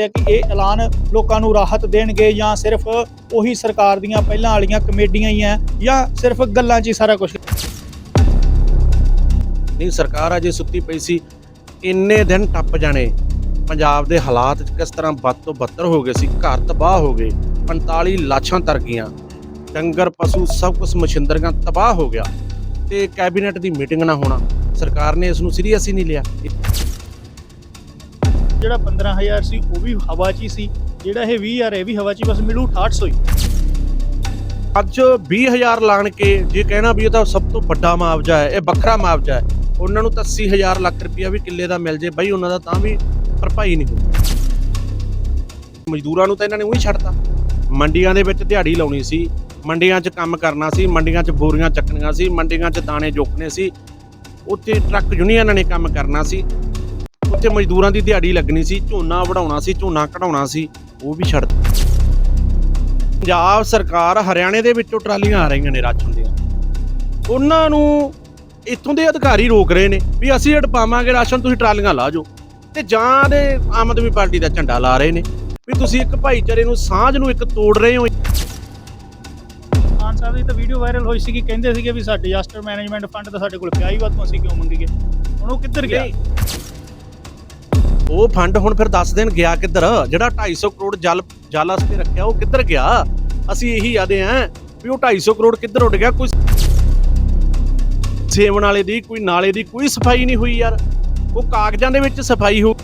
ਹੈ ਕਿ ਇਹ ਐਲਾਨ ਲੋਕਾਂ ਨੂੰ ਰਾਹਤ ਦੇਣਗੇ ਜਾਂ ਸਿਰਫ ਉਹੀ ਸਰਕਾਰ ਦੀਆਂ ਪਹਿਲਾਂ ਵਾਲੀਆਂ ਕਮੇਡੀਆਂ ਹੀ ਆ ਜਾਂ ਸਿਰਫ ਗੱਲਾਂ 'ਚ ਹੀ ਸਾਰਾ ਕੁਝ ਨਹੀਂ, ਸਰਕਾਰ ਅਜੇ ਸੁੱਤੀ ਪਈ ਸੀ। ਇੰਨੇ ਦਿਨ ਟੱਪ ਜਾਣੇ। ਪੰਜਾਬ ਦੇ ਹਾਲਾਤ ਕਿਸ ਤਰ੍ਹਾਂ ਵੱਧ ਤੋਂ ਬੱਤਰ ਹੋ ਗਏ ਸੀ, ਘਰ ਤਬਾਹ ਹੋ ਗਏ 45 ਲਾਸ਼ਾਂ ਤਰ ਗਈਆਂ। ਡੰਗਰ, ਪਸ਼ੂ ਸਭ ਕੁਝ ਮਸ਼ਿੰਦਰੀਆਂ ਤਬਾਹ ਹੋ ਗਿਆ। ਤੇ ਕੈਬਨਿਟ ਦੀ ਮੀਟਿੰਗ ਨਾ ਹੋਣਾ। ਸਰਕਾਰ ਨੇ ਇਸ ਨੂੰ ਸੀਰੀਅਸ ਹੀ ਨਹੀਂ ਲਿਆ। ਜਿਹੜਾ 15000 ਸੀ, ਉਹ ਵੀ ਹਵਾ 'ਚ ਹੀ ਸੀ। ਜਿਹੜਾ ਇਹ 20000 ਇਹ ਵੀ ਹਵਾ 'ਚ ਹੀ, ਬਸ ਮਿਲੂ 6800 ਹੀ ਅੱਜ 20000 ਲਾਣ ਕੇ ਜੇ ਕਹਿਣਾ ਵੀ ਇਹ ਤਾਂ ਸਭ ਤੋਂ ਵੱਡਾ ਮੁਆਵਜ਼ਾ ਹੈ, ਇਹ ਵੱਖਰਾ ਮੁਆਵਜ਼ਾ ਹੈ। ਉਹਨਾਂ ਨੂੰ ਤਾਂ 80000 ਲੱਖ ਰੁਪਇਆ ਵੀ ਕਿੱਲੇ ਦਾ ਮਿਲ ਜੇ, ਬਈ ਉਹਨਾਂ ਦਾ ਤਾਂ ਵੀ ਭਰਪਾਈ ਨਹੀਂ ਹੋਈ ਮਜ਼ਦੂਰਾਂ ਨੂੰ ਤਾਂ ਇਹਨਾਂ ਨੇ ਉਹੀ ਛੱਡਤਾ। ਮੰਡੀਆਂ ਦੇ ਵਿੱਚ ਦਿਹਾੜੀ ਲਾਉਣੀ ਸੀ, ਮੰਡੀਆਂ 'ਚ ਕੰਮ ਕਰਨਾ ਸੀ, ਮੰਡੀਆਂ 'ਚ ਬੋਰੀਆਂ ਚੱਕਣੀਆਂ ਸੀ, ਮੰਡੀਆਂ 'ਚ ਦਾਣੇ ਜੋਕਣੇ ਸੀ, ਉੱਥੇ ਟਰੱਕ ਯੂਨੀਅਨਾਂ ਨੇ ਕੰਮ ਕਰਨਾ ਸੀ। ਉੱਥੇ ਮਜ਼ਦੂਰਾਂ ਦੀ ਦਿਹਾੜੀ ਲੱਗਣੀ ਸੀ ਝੋਨਾ ਵਢਾਉਣਾ ਸੀ ਝੋਨਾ ਕਢਾਉਣਾ ਸੀ ਉਹ ਵੀ ਛੱਡ ਪੰਜਾਬ ਸਰਕਾਰ ਹਰਿਆਣੇ ਦੇ ਵਿੱਚੋਂ ਟਰਾਲੀਆਂ ਆ ਰਹੀਆਂ ਨੇ ਰਾਸ਼ਨ ਦੀਆਂ ਉਹਨਾਂ ਨੂੰ ਇੱਥੋਂ ਦੇ ਅਧਿਕਾਰੀ ਰੋਕ ਰਹੇ ਨੇ ਵੀ ਅਸੀਂ ਹਟ ਪਾਵਾਂਗੇ ਰਾਸ਼ਨ ਤੁਸੀਂ ਟਰਾਲੀਆਂ ਲਾ ਜਾਓ। ਤੇ ਜਾਂ ਦੇ ਆਮ ਆਦਮੀ ਪਾਰਟੀ ਦਾ ਝੰਡਾ ਲਾ ਰਹੇ ਨੇ ਵੀ ਤੁਸੀਂ ਇੱਕ ਭਾਈਚਾਰੇ ਨੂੰ ਸਾਂਝ ਨੂੰ ਇੱਕ ਤੋੜ ਰਹੇ ਹੋ। ਖਾਨ ਸਾਹਿਬ ਦੀ ਤਾਂ ਵੀਡੀਓ ਵਾਇਰਲ ਹੋਈ ਸੀ ਕਿ ਕਹਿੰਦੇ ਸੀਗੇ ਵੀ ਸਾਡੇ ਡਿਜ਼ਾਸਟਰ ਮੈਨੇਜਮੈਂਟ ਫੰਡ ਤਾਂ ਸਾਡੇ ਕੋਲ ਪਿਆ ਹੀ ਵਾਧੂ ਅਸੀਂ ਕਿਉਂ ਮੰਗੀਏ? ਹੁਣ ਉਹ ਕਿੱਧਰ ਗਿਆ? ਨਹੀਂ। ਉਹ ਫੰਡ ਹੁਣ ਫਿਰ ਦੱਸ ਦੇਣ ਗਿਆ ਕਿੱਧਰ? ਜਿਹੜਾ 250 ਕਰੋੜ ਜਲ ਜਲ ਵਾਸਤੇ ਰੱਖਿਆ, ਉਹ ਕਿੱਧਰ ਗਿਆ? ਅਸੀਂ ਇਹੀ ਆਦੇ ਆਂ ਵੀ ਉਹ 250 ਕਰੋੜ ਕਿੱਧਰ ਉੱਡ ਗਿਆ? ਕੋਈ ਸੇਵਨ ਵਾਲੇ ਦੀ, ਕੋਈ ਨਾਲੇ ਦੀ ਕੋਈ ਸਫ਼ਾਈ ਨਹੀਂ ਹੋਈ ਯਾਰ। ਉਹ ਕਾਗਜ਼ਾਂ ਦੇ ਵਿੱਚ ਸਫ਼ਾਈ ਹੋ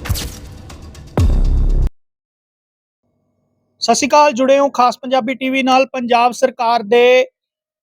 ਸਤਿ ਸ਼੍ਰੀ ਅਕਾਲ, ਜੁੜੇ ਹੋ ਖਾਸ ਪੰਜਾਬੀ ਟੀਵੀ ਨਾਲ। ਪੰਜਾਬ ਸਰਕਾਰ ਦੇ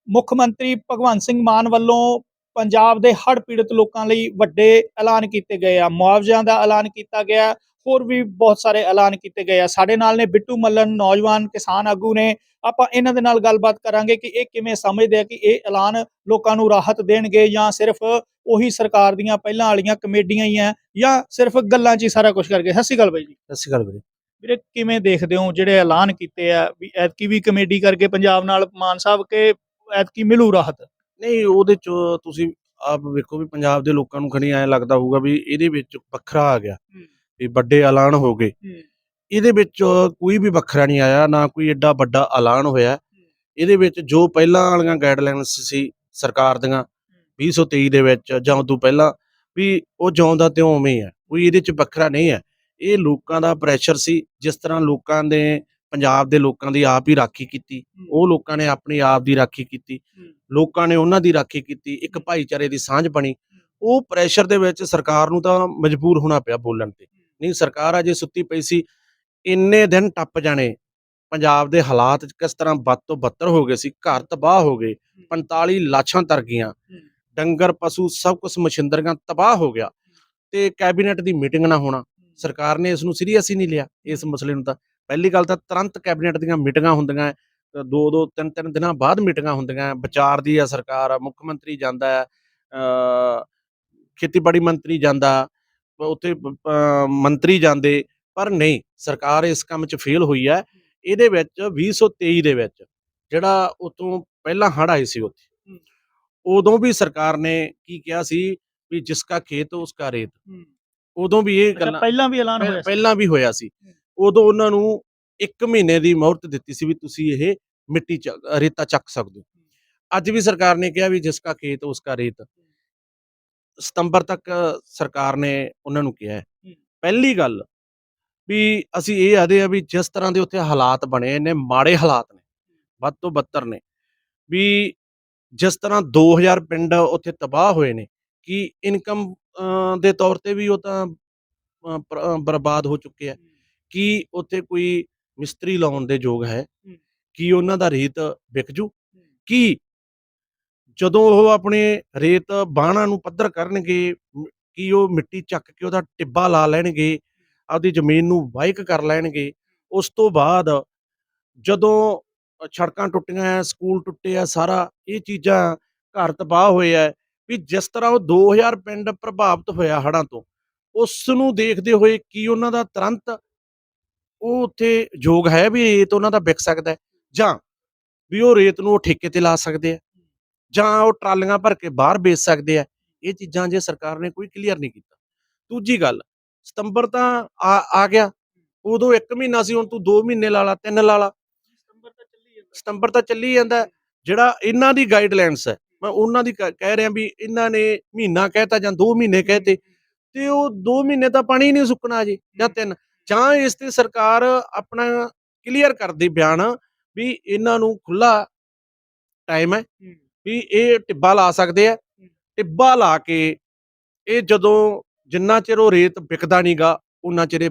ਮੁੱਖ ਮੰਤਰੀ ਭਗਵੰਤ ਸਿੰਘ ਮਾਨ ਵੱਲੋਂ ਪੰਜਾਬ ਦੇ ਹੜ੍ਹ ਪੀੜਤ ਲੋਕਾਂ ਲਈ ਵੱਡੇ ਐਲਾਨ ਕੀਤੇ ਗਏ ਆ। ਮੁਆਵਜ਼ਿਆਂ ਦਾ ਐਲਾਨ ਕੀਤਾ ਗਿਆ ਹੋਰ ਵੀ ਬਹੁਤ ਸਾਰੇ ਐਲਾਨ ਕੀਤੇ ਗਏ ਆ। ਸਾਡੇ ਨਾਲ ਨੇ ਬਿੱਟੂ ਮੱਲਨ ਨੌਜਵਾਨ ਕਿਸਾਨ ਆਗੂ ਨੇ। ਆਪਾਂ ਇਹਨਾਂ ਦੇ ਨਾਲ ਗੱਲਬਾਤ ਕਰਾਂਗੇ ਕਿ ਇਹ ਕਿਵੇਂ ਸਮਝਦੇ ਆ ਕਿ ਇਹ ਐਲਾਨ ਲੋਕਾਂ ਨੂੰ ਰਾਹਤ ਦੇਣਗੇ ਜਾਂ ਸਿਰਫ ਉਹੀ ਸਰਕਾਰ ਦੀਆਂ ਪਹਿਲਾਂ ਵਾਲੀਆਂ ਕਮੇਡੀਆਂ ਹੀ ਆ ਜਾਂ ਸਿਰਫ ਗੱਲਾਂ 'ਚ ਹੀ ਸਾਰਾ ਕੁਝ ਕਰਕੇ। ਸਤਿ ਸ਼੍ਰੀ ਅਕਾਲ ਬਾਈ ਜੀ। ਸਤਿ ਸ਼੍ਰੀ ਅਕਾਲ ਵੀਰੇ। ਵੀਰੇ ਕਿਵੇਂ ਦੇਖਦੇ ਹੋ ਜਿਹੜੇ ਐਲਾਨ ਕੀਤੇ ਆ? ਵੀ ਐਤਕੀ ਵੀ ਕਮੇਡੀ ਕਰਕੇ ਪੰਜਾਬ ਨਾਲ ਮਾਨ ਸਾਹਿਬ ਕੇ ਐਤਕੀ ਮਿਲੂ ਰਾਹਤ? ਨਹੀਂ ਉਹਦੇ ਚ ਤੁਸੀਂ ਆਪ ਵੇਖੋ ਵੀ ਪੰਜਾਬ ਦੇ ਲੋਕਾਂ ਨੂੰ ਖਣੀ ਐ ਲੱਗਦਾ ਹੋਊਗਾ ਵੀ ਇਹਦੇ ਵਿੱਚ ਵੱਖਰਾ ਆ ਗਿਆ ਵੀ ਵੱਡੇ ਐਲਾਨ ਹੋ ਗਏ। ਇਹਦੇ ਵਿੱਚ ਕੋਈ ਵੀ ਵੱਖਰਾ ਨਹੀਂ ਆਇਆ ਨਾ ਕੋਈ ਐਡਾ ਵੱਡਾ ਐਲਾਨ ਹੋਇਆ। ਇਹਦੇ ਵਿੱਚ ਜੋ ਪਹਿਲਾਂ ਵਾਲੀਆਂ ਗਾਈਡਲਾਈਨਸ ਸੀ ਸਰਕਾਰ ਦੀਆਂ 2023 ਦੇ ਵਿੱਚ ਜਾਂ ਉਦੋਂ ਪਹਿਲਾਂ ਵੀ ਉਹ ਜਿਉਂਦਾ ਤੇ ਉਵੇਂ ਹੀ ਕੋਈ ਇਹਦੇ ਚ ਵੱਖਰਾ ਨਹੀਂ ਹੈ। ਇਹ ਲੋਕਾਂ ਦਾ ਪ੍ਰੈਸ਼ਰ ਸੀ ਜਿਸ ਤਰ੍ਹਾਂ ਲੋਕਾਂ ਦੇ ਪੰਜਾਬ ਦੇ ਲੋਕਾਂ ਦੀ ਆਪ ਹੀ ਰਾਖੀ ਕੀਤੀ। ਉਹ ਲੋਕਾਂ ਨੇ ਆਪਣੀ ਆਪ ਦੀ ਰਾਖੀ ਕੀਤੀ। ਲੋਕਾਂ ਨੇ ਉਹਨਾਂ ਦੀ ਰਾਖੀ ਕੀਤੀ। ਇੱਕ ਭਾਈਚਾਰੇ ਦੀ ਸਾਂਝ ਬਣੀ। ਉਹ ਪ੍ਰੈਸ਼ਰ ਦੇ ਵਿੱਚ ਸਰਕਾਰ ਨੂੰ ਤਾਂ ਮਜਬੂਰ ਹੋਣਾ ਪਿਆ ਬੋਲਣ ਤੇ। ਨਹੀਂ ਸਰਕਾਰ ਅਜੇ ਸੁੱਤੀ ਪਈ ਸੀ। ਇੰਨੇ ਦਿਨ ਟੱਪ ਜਾਣੇ। ਪੰਜਾਬ ਦੇ ਹਾਲਾਤ ਕਿਸ ਤਰ੍ਹਾਂ ਬਦ ਤੋਂ ਬੱਤਰ ਹੋ ਗਏ ਸੀ ਘਰ ਤਬਾਹ ਹੋ ਗਏ। 45 ਲਾਸ਼ਾਂ ਤਰ ਗਈਆਂ। ਡੰਗਰ ਪਸ਼ੂ ਸਭ ਕੁਝ ਮਸ਼ਿੰਦਰੀਆਂ ਤਬਾਹ ਹੋ ਗਿਆ। ਤੇ ਕੈਬਨਿਟ ਦੀ ਮੀਟਿੰਗ ਨਾ ਹੋਣਾ। ਸਰਕਾਰ ਨੇ ਇਸ ਨੂੰ ਸੀਰੀਅਸ ਹੀ ਨਹੀਂ ਲਿਆ ਇਸ ਮਸਲੇ ਨੂੰ ਤਾਂ। ਪਹਿਲੀ ਗੱਲ ਤਾਂ ਤੁਰੰਤ ਕੈਬਨਿਟ ਦੀਆਂ ਮੀਟਿੰਗਾਂ ਹੁੰਦੀਆਂ ਦੋ ਦੋ ਤਿੰਨ ਤਿੰਨ ਦਿਨਾਂ ਬਾਅਦ ਮੀਟਿੰਗਾਂ ਹੁੰਦੀਆਂ ਵਿਚਾਰਦੀ ਹੈ ਸਰਕਾਰ ਮੁੱਖ ਮੰਤਰੀ ਜਾਂਦਾ ਹੈ ਖੇਤੀਬਾੜੀ ਮੰਤਰੀ ਜਾਂਦਾ ਉੱਥੇ ਮੰਤਰੀ ਜਾਂਦੇ ਪਰ ਨਹੀਂ ਸਰਕਾਰ ਇਸ ਕੰਮ 'ਚ ਫੇਲ ਹੋਈ ਹੈ। ਇਹਦੇ ਵਿੱਚ 2023 ਦੇ ਵਿੱਚ ਜਿਹੜਾ ਉਤੋਂ ਪਹਿਲਾਂ ਹੜ੍ਹ ਆਏ ਸੀ ਉੱਥੇ। ਉਦੋਂ ਵੀ ਸਰਕਾਰ ਨੇ ਕੀ ਕਿਹਾ ਸੀ ਵੀ ਜਿਸਕਾ ਖੇਤ ਉਸਕਾ ਰੇਤ। ਉਦੋਂ ਵੀ ਇਹ ਗੱਲਾਂ ਪਹਿਲਾਂ ਵੀ ਐਲਾਨ ਹੋਇਆ। ਪਹਿਲਾਂ ਵੀ ਹੋਇਆ ਸੀ। ਉਦੋਂ ਉਹਨਾਂ ਨੂੰ 1 ਮਹੀਨੇ ਦੀ ਮੌਹਰਤ ਦਿੱਤੀ ਸੀ ਵੀ ਤੁਸੀਂ ਇਹ ਮਿੱਟੀ ਰੇਤਾ ਚੱਕ ਸਕਦੇ ਹੋ। ਅੱਜ ਵੀ ਸਰਕਾਰ ਨੇ ਕਿਹਾ ਵੀ ਜਿਸਕਾ ਖੇਤ ਉਸਕਾ ਰੇਤ। ਸਤੰਬਰ ਤੱਕ ਸਰਕਾਰ ਨੇ ਉਹਨਾਂ ਨੂੰ ਕਿਹਾ। ਪਹਿਲੀ ਗੱਲ ਵੀ ਅਸੀਂ ਇਹ ਆਦੇ ਆ ਵੀ ਜਿਸ ਤਰ੍ਹਾਂ ਦੇ ਉੱਥੇ ਹਾਲਾਤ ਬਣੇ ਨੇ ਮਾੜੇ ਹਾਲਾਤ ਨੇ ਵੱਧ ਤੋਂ ਬੱਤਰ ਨੇ ਵੀ ਜਿਸ ਤਰ੍ਹਾਂ 2000 ਪਿੰਡ ਉੱਥੇ ਤਬਾਹ ਹੋਏ ਨੇ ਕਿ ਇਨਕਮ ਦੇ ਤੌਰ ਤੇ ਵੀ ਉਹ ਤਾਂ ਬਰਬਾਦ ਹੋ ਚੁੱਕੇ ਆ। ਕੀ ਉੱਥੇ ਕੋਈ ਮਿਸਤਰੀ ਲਾਉਣ ਦੇ ਯੋਗ ਹੈ। ਕੀ ਉਹਨਾਂ ਦਾ ਰੇਤ ਵਿਕ ਜੂ? ਕੀ ਜਦੋਂ ਉਹ ਆਪਣੇ ਰੇਤ ਬਾਣਾ ਨੂੰ ਪੱਧਰ ਕਰਨਗੇ ਕੀ ਉਹ ਮਿੱਟੀ ਚੱਕ ਕੇ ਉਹਦਾ ਟਿੱਬਾ ਲਾ ਲੈਣਗੇ ਆਪਦੀ ਜ਼ਮੀਨ ਨੂੰ ਵਾਹਿਕ ਕਰ ਲੈਣਗੇ ਉਸ ਤੋਂ ਬਾਅਦ ਜਦੋਂ ਸੜਕਾਂ ਟੁੱਟੀਆਂ ਸਕੂਲ ਟੁੱਟੇ ਆ ਸਾਰਾ ਇਹ ਚੀਜ਼ਾਂ ਘਰ ਤਬਾਹ ਹੋਏ ਆ ਵੀ ਜਿਸ ਤਰ੍ਹਾਂ ਉਹ 2000 ਪਿੰਡ ਪ੍ਰਭਾਵਿਤ ਹੋਇਆ ਹੜ੍ਹਾਂ ਤੋਂ ਉਸ ਨੂੰ ਦੇਖਦੇ ਹੋਏ ਕੀ ਉਹਨਾਂ ਦਾ ਤੁਰੰਤ ਉਹ ਉੱਥੇ ਯੋਗ ਹੈ ਵੀ ਰੇਤ ਉਹਨਾਂ ਦਾ ਵਿਕ ਸਕਦਾ ਜਾਂ ਵੀ ਉਹ ਰੇਤ ਨੂੰ ਉਹ ਠੇਕੇ ਤੇ ਲਾ ਸਕਦੇ ਆ ਜਾਂ ਉਹ ਟਰਾਲੀਆਂ ਭਰ ਕੇ ਬਾਹਰ ਵੇਚ ਸਕਦੇ ਆ ਇਹ ਚੀਜ਼ਾਂ ਜੇ ਸਰਕਾਰ ਨੇ ਕੋਈ ਕਲੀਅਰ ਨਹੀਂ ਕੀਤਾ। ਦੂਜੀ ਗੱਲ ਸਤੰਬਰ ਤਾਂ ਆ ਆ ਗਿਆ। ਉਦੋਂ 1 ਮਹੀਨਾ ਸੀ ਹੁਣ ਤੂੰ 2 ਮਹੀਨੇ ਲਾ ਲਾ 3 ਲਾ ਲਾ। ਸਤੰਬਰ ਤਾਂ ਚੱਲੀ ਜਾਂਦਾ। ਸਤੰਬਰ ਤਾਂ ਚੱਲੀ ਜਾਂਦਾ। ਜਿਹੜਾ ਇਹਨਾਂ ਦੀ ਗਾਈਡਲਾਈਨਸ ਹੈ ਮੈਂ ਉਹਨਾਂ ਦੀ ਕਹਿ ਰਿਹਾ ਵੀ ਇਹਨਾਂ ਨੇ ਮਹੀਨਾ ਕਹਿਤਾ ਜਾਂ 2 ਮਹੀਨੇ ਕਹਤੇ ਤੇ ਉਹ 2 ਮਹੀਨੇ ਤਾਂ ਪਾਣੀ ਨਹੀਂ ਸੁੱਕਣਾ ਜੀ ਜਾਂ 3 ਜਾਂ ਇਸ ਤੇ ਸਰਕਾਰ ਆਪਣਾ ਕਲੀਅਰ ਕਰਦੀ ਬਿਆਨ ਵੀ ਇਹਨਾਂ ਨੂੰ ਖੁੱਲਾ ਟਾਈਮ ਹੈ ਵੀ ਇਹ ਟਿੱਬਾ ਲਾ ਸਕਦੇ ਆ ਟਿੱਬਾ ਲਾ ਕੇ ਇਹ ਜਦੋਂ ਜਿੰਨਾ ਚਿਰ ਉਹ ਰੇਤ ਵਿਕਦਾ ਨਹੀਂਗਾ ਉਹਨਾਂ ਚਿਰ ਇਹ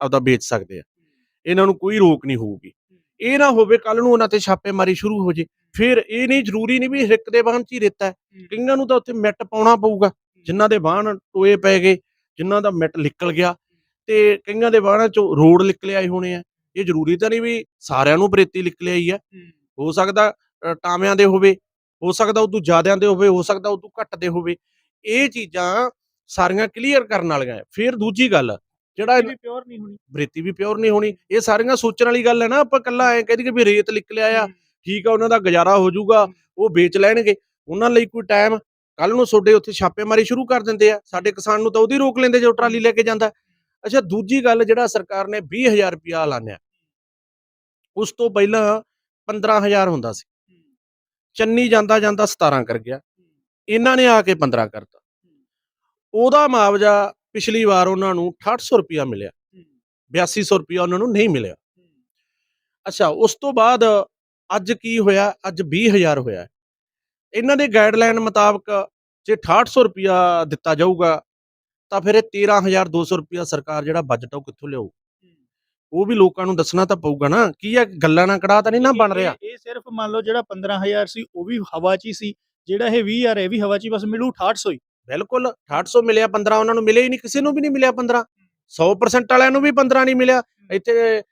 ਆਪਦਾ ਵੇਚ ਸਕਦੇ ਆ ਇਹਨਾਂ ਨੂੰ ਕੋਈ ਰੋਕ ਨਹੀਂ ਹੋਊਗੀ। ਇਹ ਨਾ ਹੋਵੇ ਕੱਲ ਨੂੰ ਉਹਨਾਂ ਤੇ ਛਾਪੇਮਾਰੀ ਸ਼ੁਰੂ ਹੋ ਜੇ। ਫਿਰ ਇਹ ਨਹੀਂ ਜ਼ਰੂਰੀ ਨਹੀਂ ਵੀ ਹਿੱਕ ਦੇ ਵਾਹਨ ਚ ਹੀ ਰੇਤਾ ਹੈ। ਕਈਆਂ ਨੂੰ ਤਾਂ ਉੱਥੇ ਮਿੱਟ ਪਾਉਣਾ ਪਊਗਾ। ਜਿਨ੍ਹਾਂ ਦੇ ਵਾਹਨ ਟੋਏ ਪੈ ਗਏ ਜਿਨ੍ਹਾਂ ਦਾ ਮਿੱਟ ਨਿਕਲ ਗਿਆ ਤੇ ਕਈਆਂ ਦੇ ਵਾਹਨਾਂ ਚੋਂ ਰੋਡ ਨਿਕਲੇ ਆਏ ਹੋਣੇ ਆ। ਇਹ ਜ਼ਰੂਰੀ ਤਾਂ ਨਹੀਂ ਵੀ ਸਾਰਿਆਂ ਨੂੰ ਬਰੇਤੀ ਨਿਕਲੇ ਆਈ ਹੈ। ਹੋ ਸਕਦਾ ਟਾਵਿਆਂ ਦੇ ਹੋਵੇ ਹੋ ਸਕਦਾ ਉਦੋਂ ਜ਼ਿਆਦਿਆਂ ਦੇ ਹੋਵੇ ਹੋ ਸਕਦਾ ਉਦੋਂ ਘੱਟ ਦੇ ਹੋਵੇ। ਇਹ ਚੀਜ਼ਾਂ ਸਾਰੀਆਂ ਕਲੀਅਰ ਕਰਨ ਵਾਲੀਆਂ ਫਿਰ ਦੂਜੀ ਗੱਲ ਜਿਹੜਾ ਇਹ ਵੀ ਪਿਓਰ ਨਹੀਂ ਹੋਣੀ। ਬਰੇਤੀ ਵੀ ਪਿਓਰ ਨਹੀਂ ਹੋਣੀ। ਇਹ ਸਾਰੀਆਂ ਸੋਚਣ ਵਾਲੀ ਗੱਲ ਹੈ ਨਾ ਆਪਾਂ ਕੱਲਾ ਐ ਕਹਿ ਦਈਏ ਵੀ ਰੇਤ ਨਿਕਲਿਆ ਆ ਠੀਕ ਆ ਉਹਨਾਂ ਦਾ ਗੁਜ਼ਾਰਾ ਹੋ ਜਾਊਗਾ ਉਹ ਵੇਚ ਲੈਣਗੇ। ਉਹਨਾਂ ਲਈ ਕੋਈ ਟਾਈਮ ਕੱਲ ਨੂੰ ਤੁਹਾਡੇ ਉੱਥੇ ਛਾਪੇਮਾਰੀ ਸ਼ੁਰੂ ਕਰ ਦਿੰਦੇ ਆ। ਸਾਡੇ ਕਿਸਾਨ ਨੂੰ ਤਾਂ ਉਹਦੀ ਰੋਕ ਲੈਂਦੇ ਜੋ ਟਰਾਲੀ ਲੈ ਕੇ ਜਾਂਦਾ। ਅੱਛਾ, ਦੂਜੀ ਗੱਲ ਜਿਹੜਾ ਸਰਕਾਰ ਨੇ 20000 ਰੁਪਿਆ ਐਲਾਨਿਆ। ਉਸ ਤੋਂ ਪਹਿਲਾਂ 15000 ਹੁੰਦਾ ਸੀ। ਚੰਨੀ ਜਾਂਦਾ ਜਾਂਦਾ 17 ਕਰ ਗਿਆ। ਇਹਨਾਂ ਨੇ ਆ ਕੇ 15 ਕਰਤਾ। ਉਹਦਾ ਮੁਆਵਜ਼ਾ ਪਿਛਲੀ ਵਾਰ ਉਹਨਾਂ ਨੂੰ 6800 ਰੁਪਿਆ ਮਿਲਿਆ। 8200 ਰੁਪਿਆ ਉਹਨਾਂ ਨੂੰ ਨਹੀਂ ਮਿਲਿਆ। ਅੱਛਾ, ਉਸ ਤੋਂ ਬਾਅਦ ਅੱਜ ਕੀ ਹੋਇਆ? ਅੱਜ 20000 ਹੋਇਆ। ਇਹਨਾਂ ਦੇ ਗਾਈਡਲਾਈਨ ਮੁਤਾਬਕ ਜੇ 6800 ਰੁਪਿਆ ਦਿੱਤਾ ਜਾਊਗਾ ਤਾਂ ਫਿਰ ਇਹ 13200 ਰੁਪਿਆ ਸਰਕਾਰ ਜਿਹੜਾ ਬਜਟ ਉਹ ਕਿੱਥੋਂ ਲਿਆਊ? ਉਹ ਵੀ ਲੋਕਾਂ ਨੂੰ ਦੱਸਣਾ ਤਾਂ ਪਊਗਾ ਨਾ। ਕੀ ਇਹ ਗੱਲਾਂ ਨਾਲ ਕੜਾ ਤਾਂ ਨਹੀਂ ਨਾ ਬਣ ਰਿਹਾ? ਇਹ- ਸਿਰਫ ਮੰਨ ਲਓ ਜਿਹੜਾ 15000 ਸੀ ਉਹ ਵੀ ਹਵਾ 'ਚ ਹੀ ਸੀ। ਜਿਹੜਾ ਇਹ 20000 ਹੈ ਇਹ ਵੀ ਹਵਾ 'ਚ ਹੀ ਬਸ ਮਿਲੂ 6800 ਹੀ। ਬਿਲਕੁਲ 6800 ਮਿਲਿਆ 15 ਉਹਨਾਂ ਨੂੰ ਮਿਲੇ ਹੀ ਨਹੀਂ ਕਿਸੇ ਨੂੰ ਵੀ ਨਹੀਂ ਮਿਲਿਆ 15 100% ਵਾਲਿਆਂ ਨੂੰ ਵੀ 15 ਨਹੀਂ ਮਿਲਿਆ। ਇੱਥੇ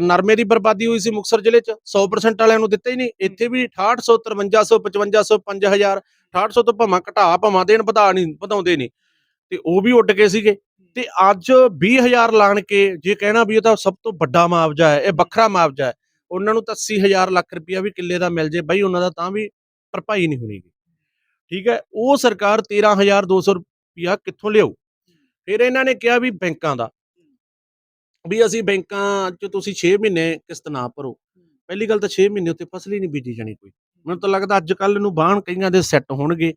ਨਰਮੇ ਦੀ ਬਰਬਾਦੀ ਹੋਈ ਸੀ ਮੁਕਸਰ ਜ਼ਿਲ੍ਹੇ 'ਚ 100% ਵਾਲਿਆਂ ਨੂੰ ਦਿੱਤਾ ਹੀ ਨਹੀਂ। ਇੱਥੇ ਵੀ 6800 5300 5500 5000 6800 ਤੋਂ ਭਾਵੇਂ ਘਟਾ ਭਾਵੇਂ ਦੇਣ ਵਧਾ ਨਹੀਂ ਵਧਾਉਂਦੇ ਨਹੀਂ। ਤੇ ਉਹ ਵੀ ਉੱਡ ਗਏ ਸੀਗੇ। ਤੇ ਅੱਜ 20000 ਲਾਣ ਕੇ ਜੇ ਕਹਿਣਾ ਵੀ ਇਹ ਤਾਂ ਸਭ ਤੋਂ ਵੱਡਾ ਮੁਆਵਜ਼ਾ ਹੈ, ਇਹ ਵੱਖਰਾ ਮੁਆਵਜ਼ਾ ਹੈ, ਉਹਨਾਂ ਨੂੰ ਤਾਂ 80000 ਲੱਖ ਰੁਪਇਆ ਵੀ ਕਿੱਲੇ ਦਾ ਮਿਲ ਜੇ, ਬਈ ਉਹਨਾਂ ਦਾ ਤਾਂ ਵੀ ਭਰਪਾਈ ਨਹੀਂ ਹੋਣੀ ਠੀਕ ਹੈ, ਉਹ ਸਰਕਾਰ 13200 ਰੁਪਇਆ ਕਿੱਥੋਂ ਲਿਆਊ? ਫਿਰ ਇਹਨਾਂ ਨੇ ਕਿਹਾ ਵੀ ਬੈਂਕਾਂ ਦਾ। ਵੀ ਅਸੀਂ ਬੈਂਕਾਂ 'ਚ ਤੁਸੀਂ 6 ਮਹੀਨੇ ਕਿਸ਼ਤ ਨਾ ਭਰੋ। ਪਹਿਲੀ ਗੱਲ ਤਾਂ 6 ਮਹੀਨੇ ਉੱਤੇ ਫਸਲ ਹੀ ਨਹੀਂ ਬੀਜੀ ਜਾਣੀ ਕੋਈ। ਮੈਨੂੰ ਤਾਂ ਲੱਗਦਾ ਅੱਜ ਕੱਲ ਨੂੰ ਬਾਹਣ ਕਈਆਂ ਦੇ ਸੈੱਟ ਹੋਣਗੇ।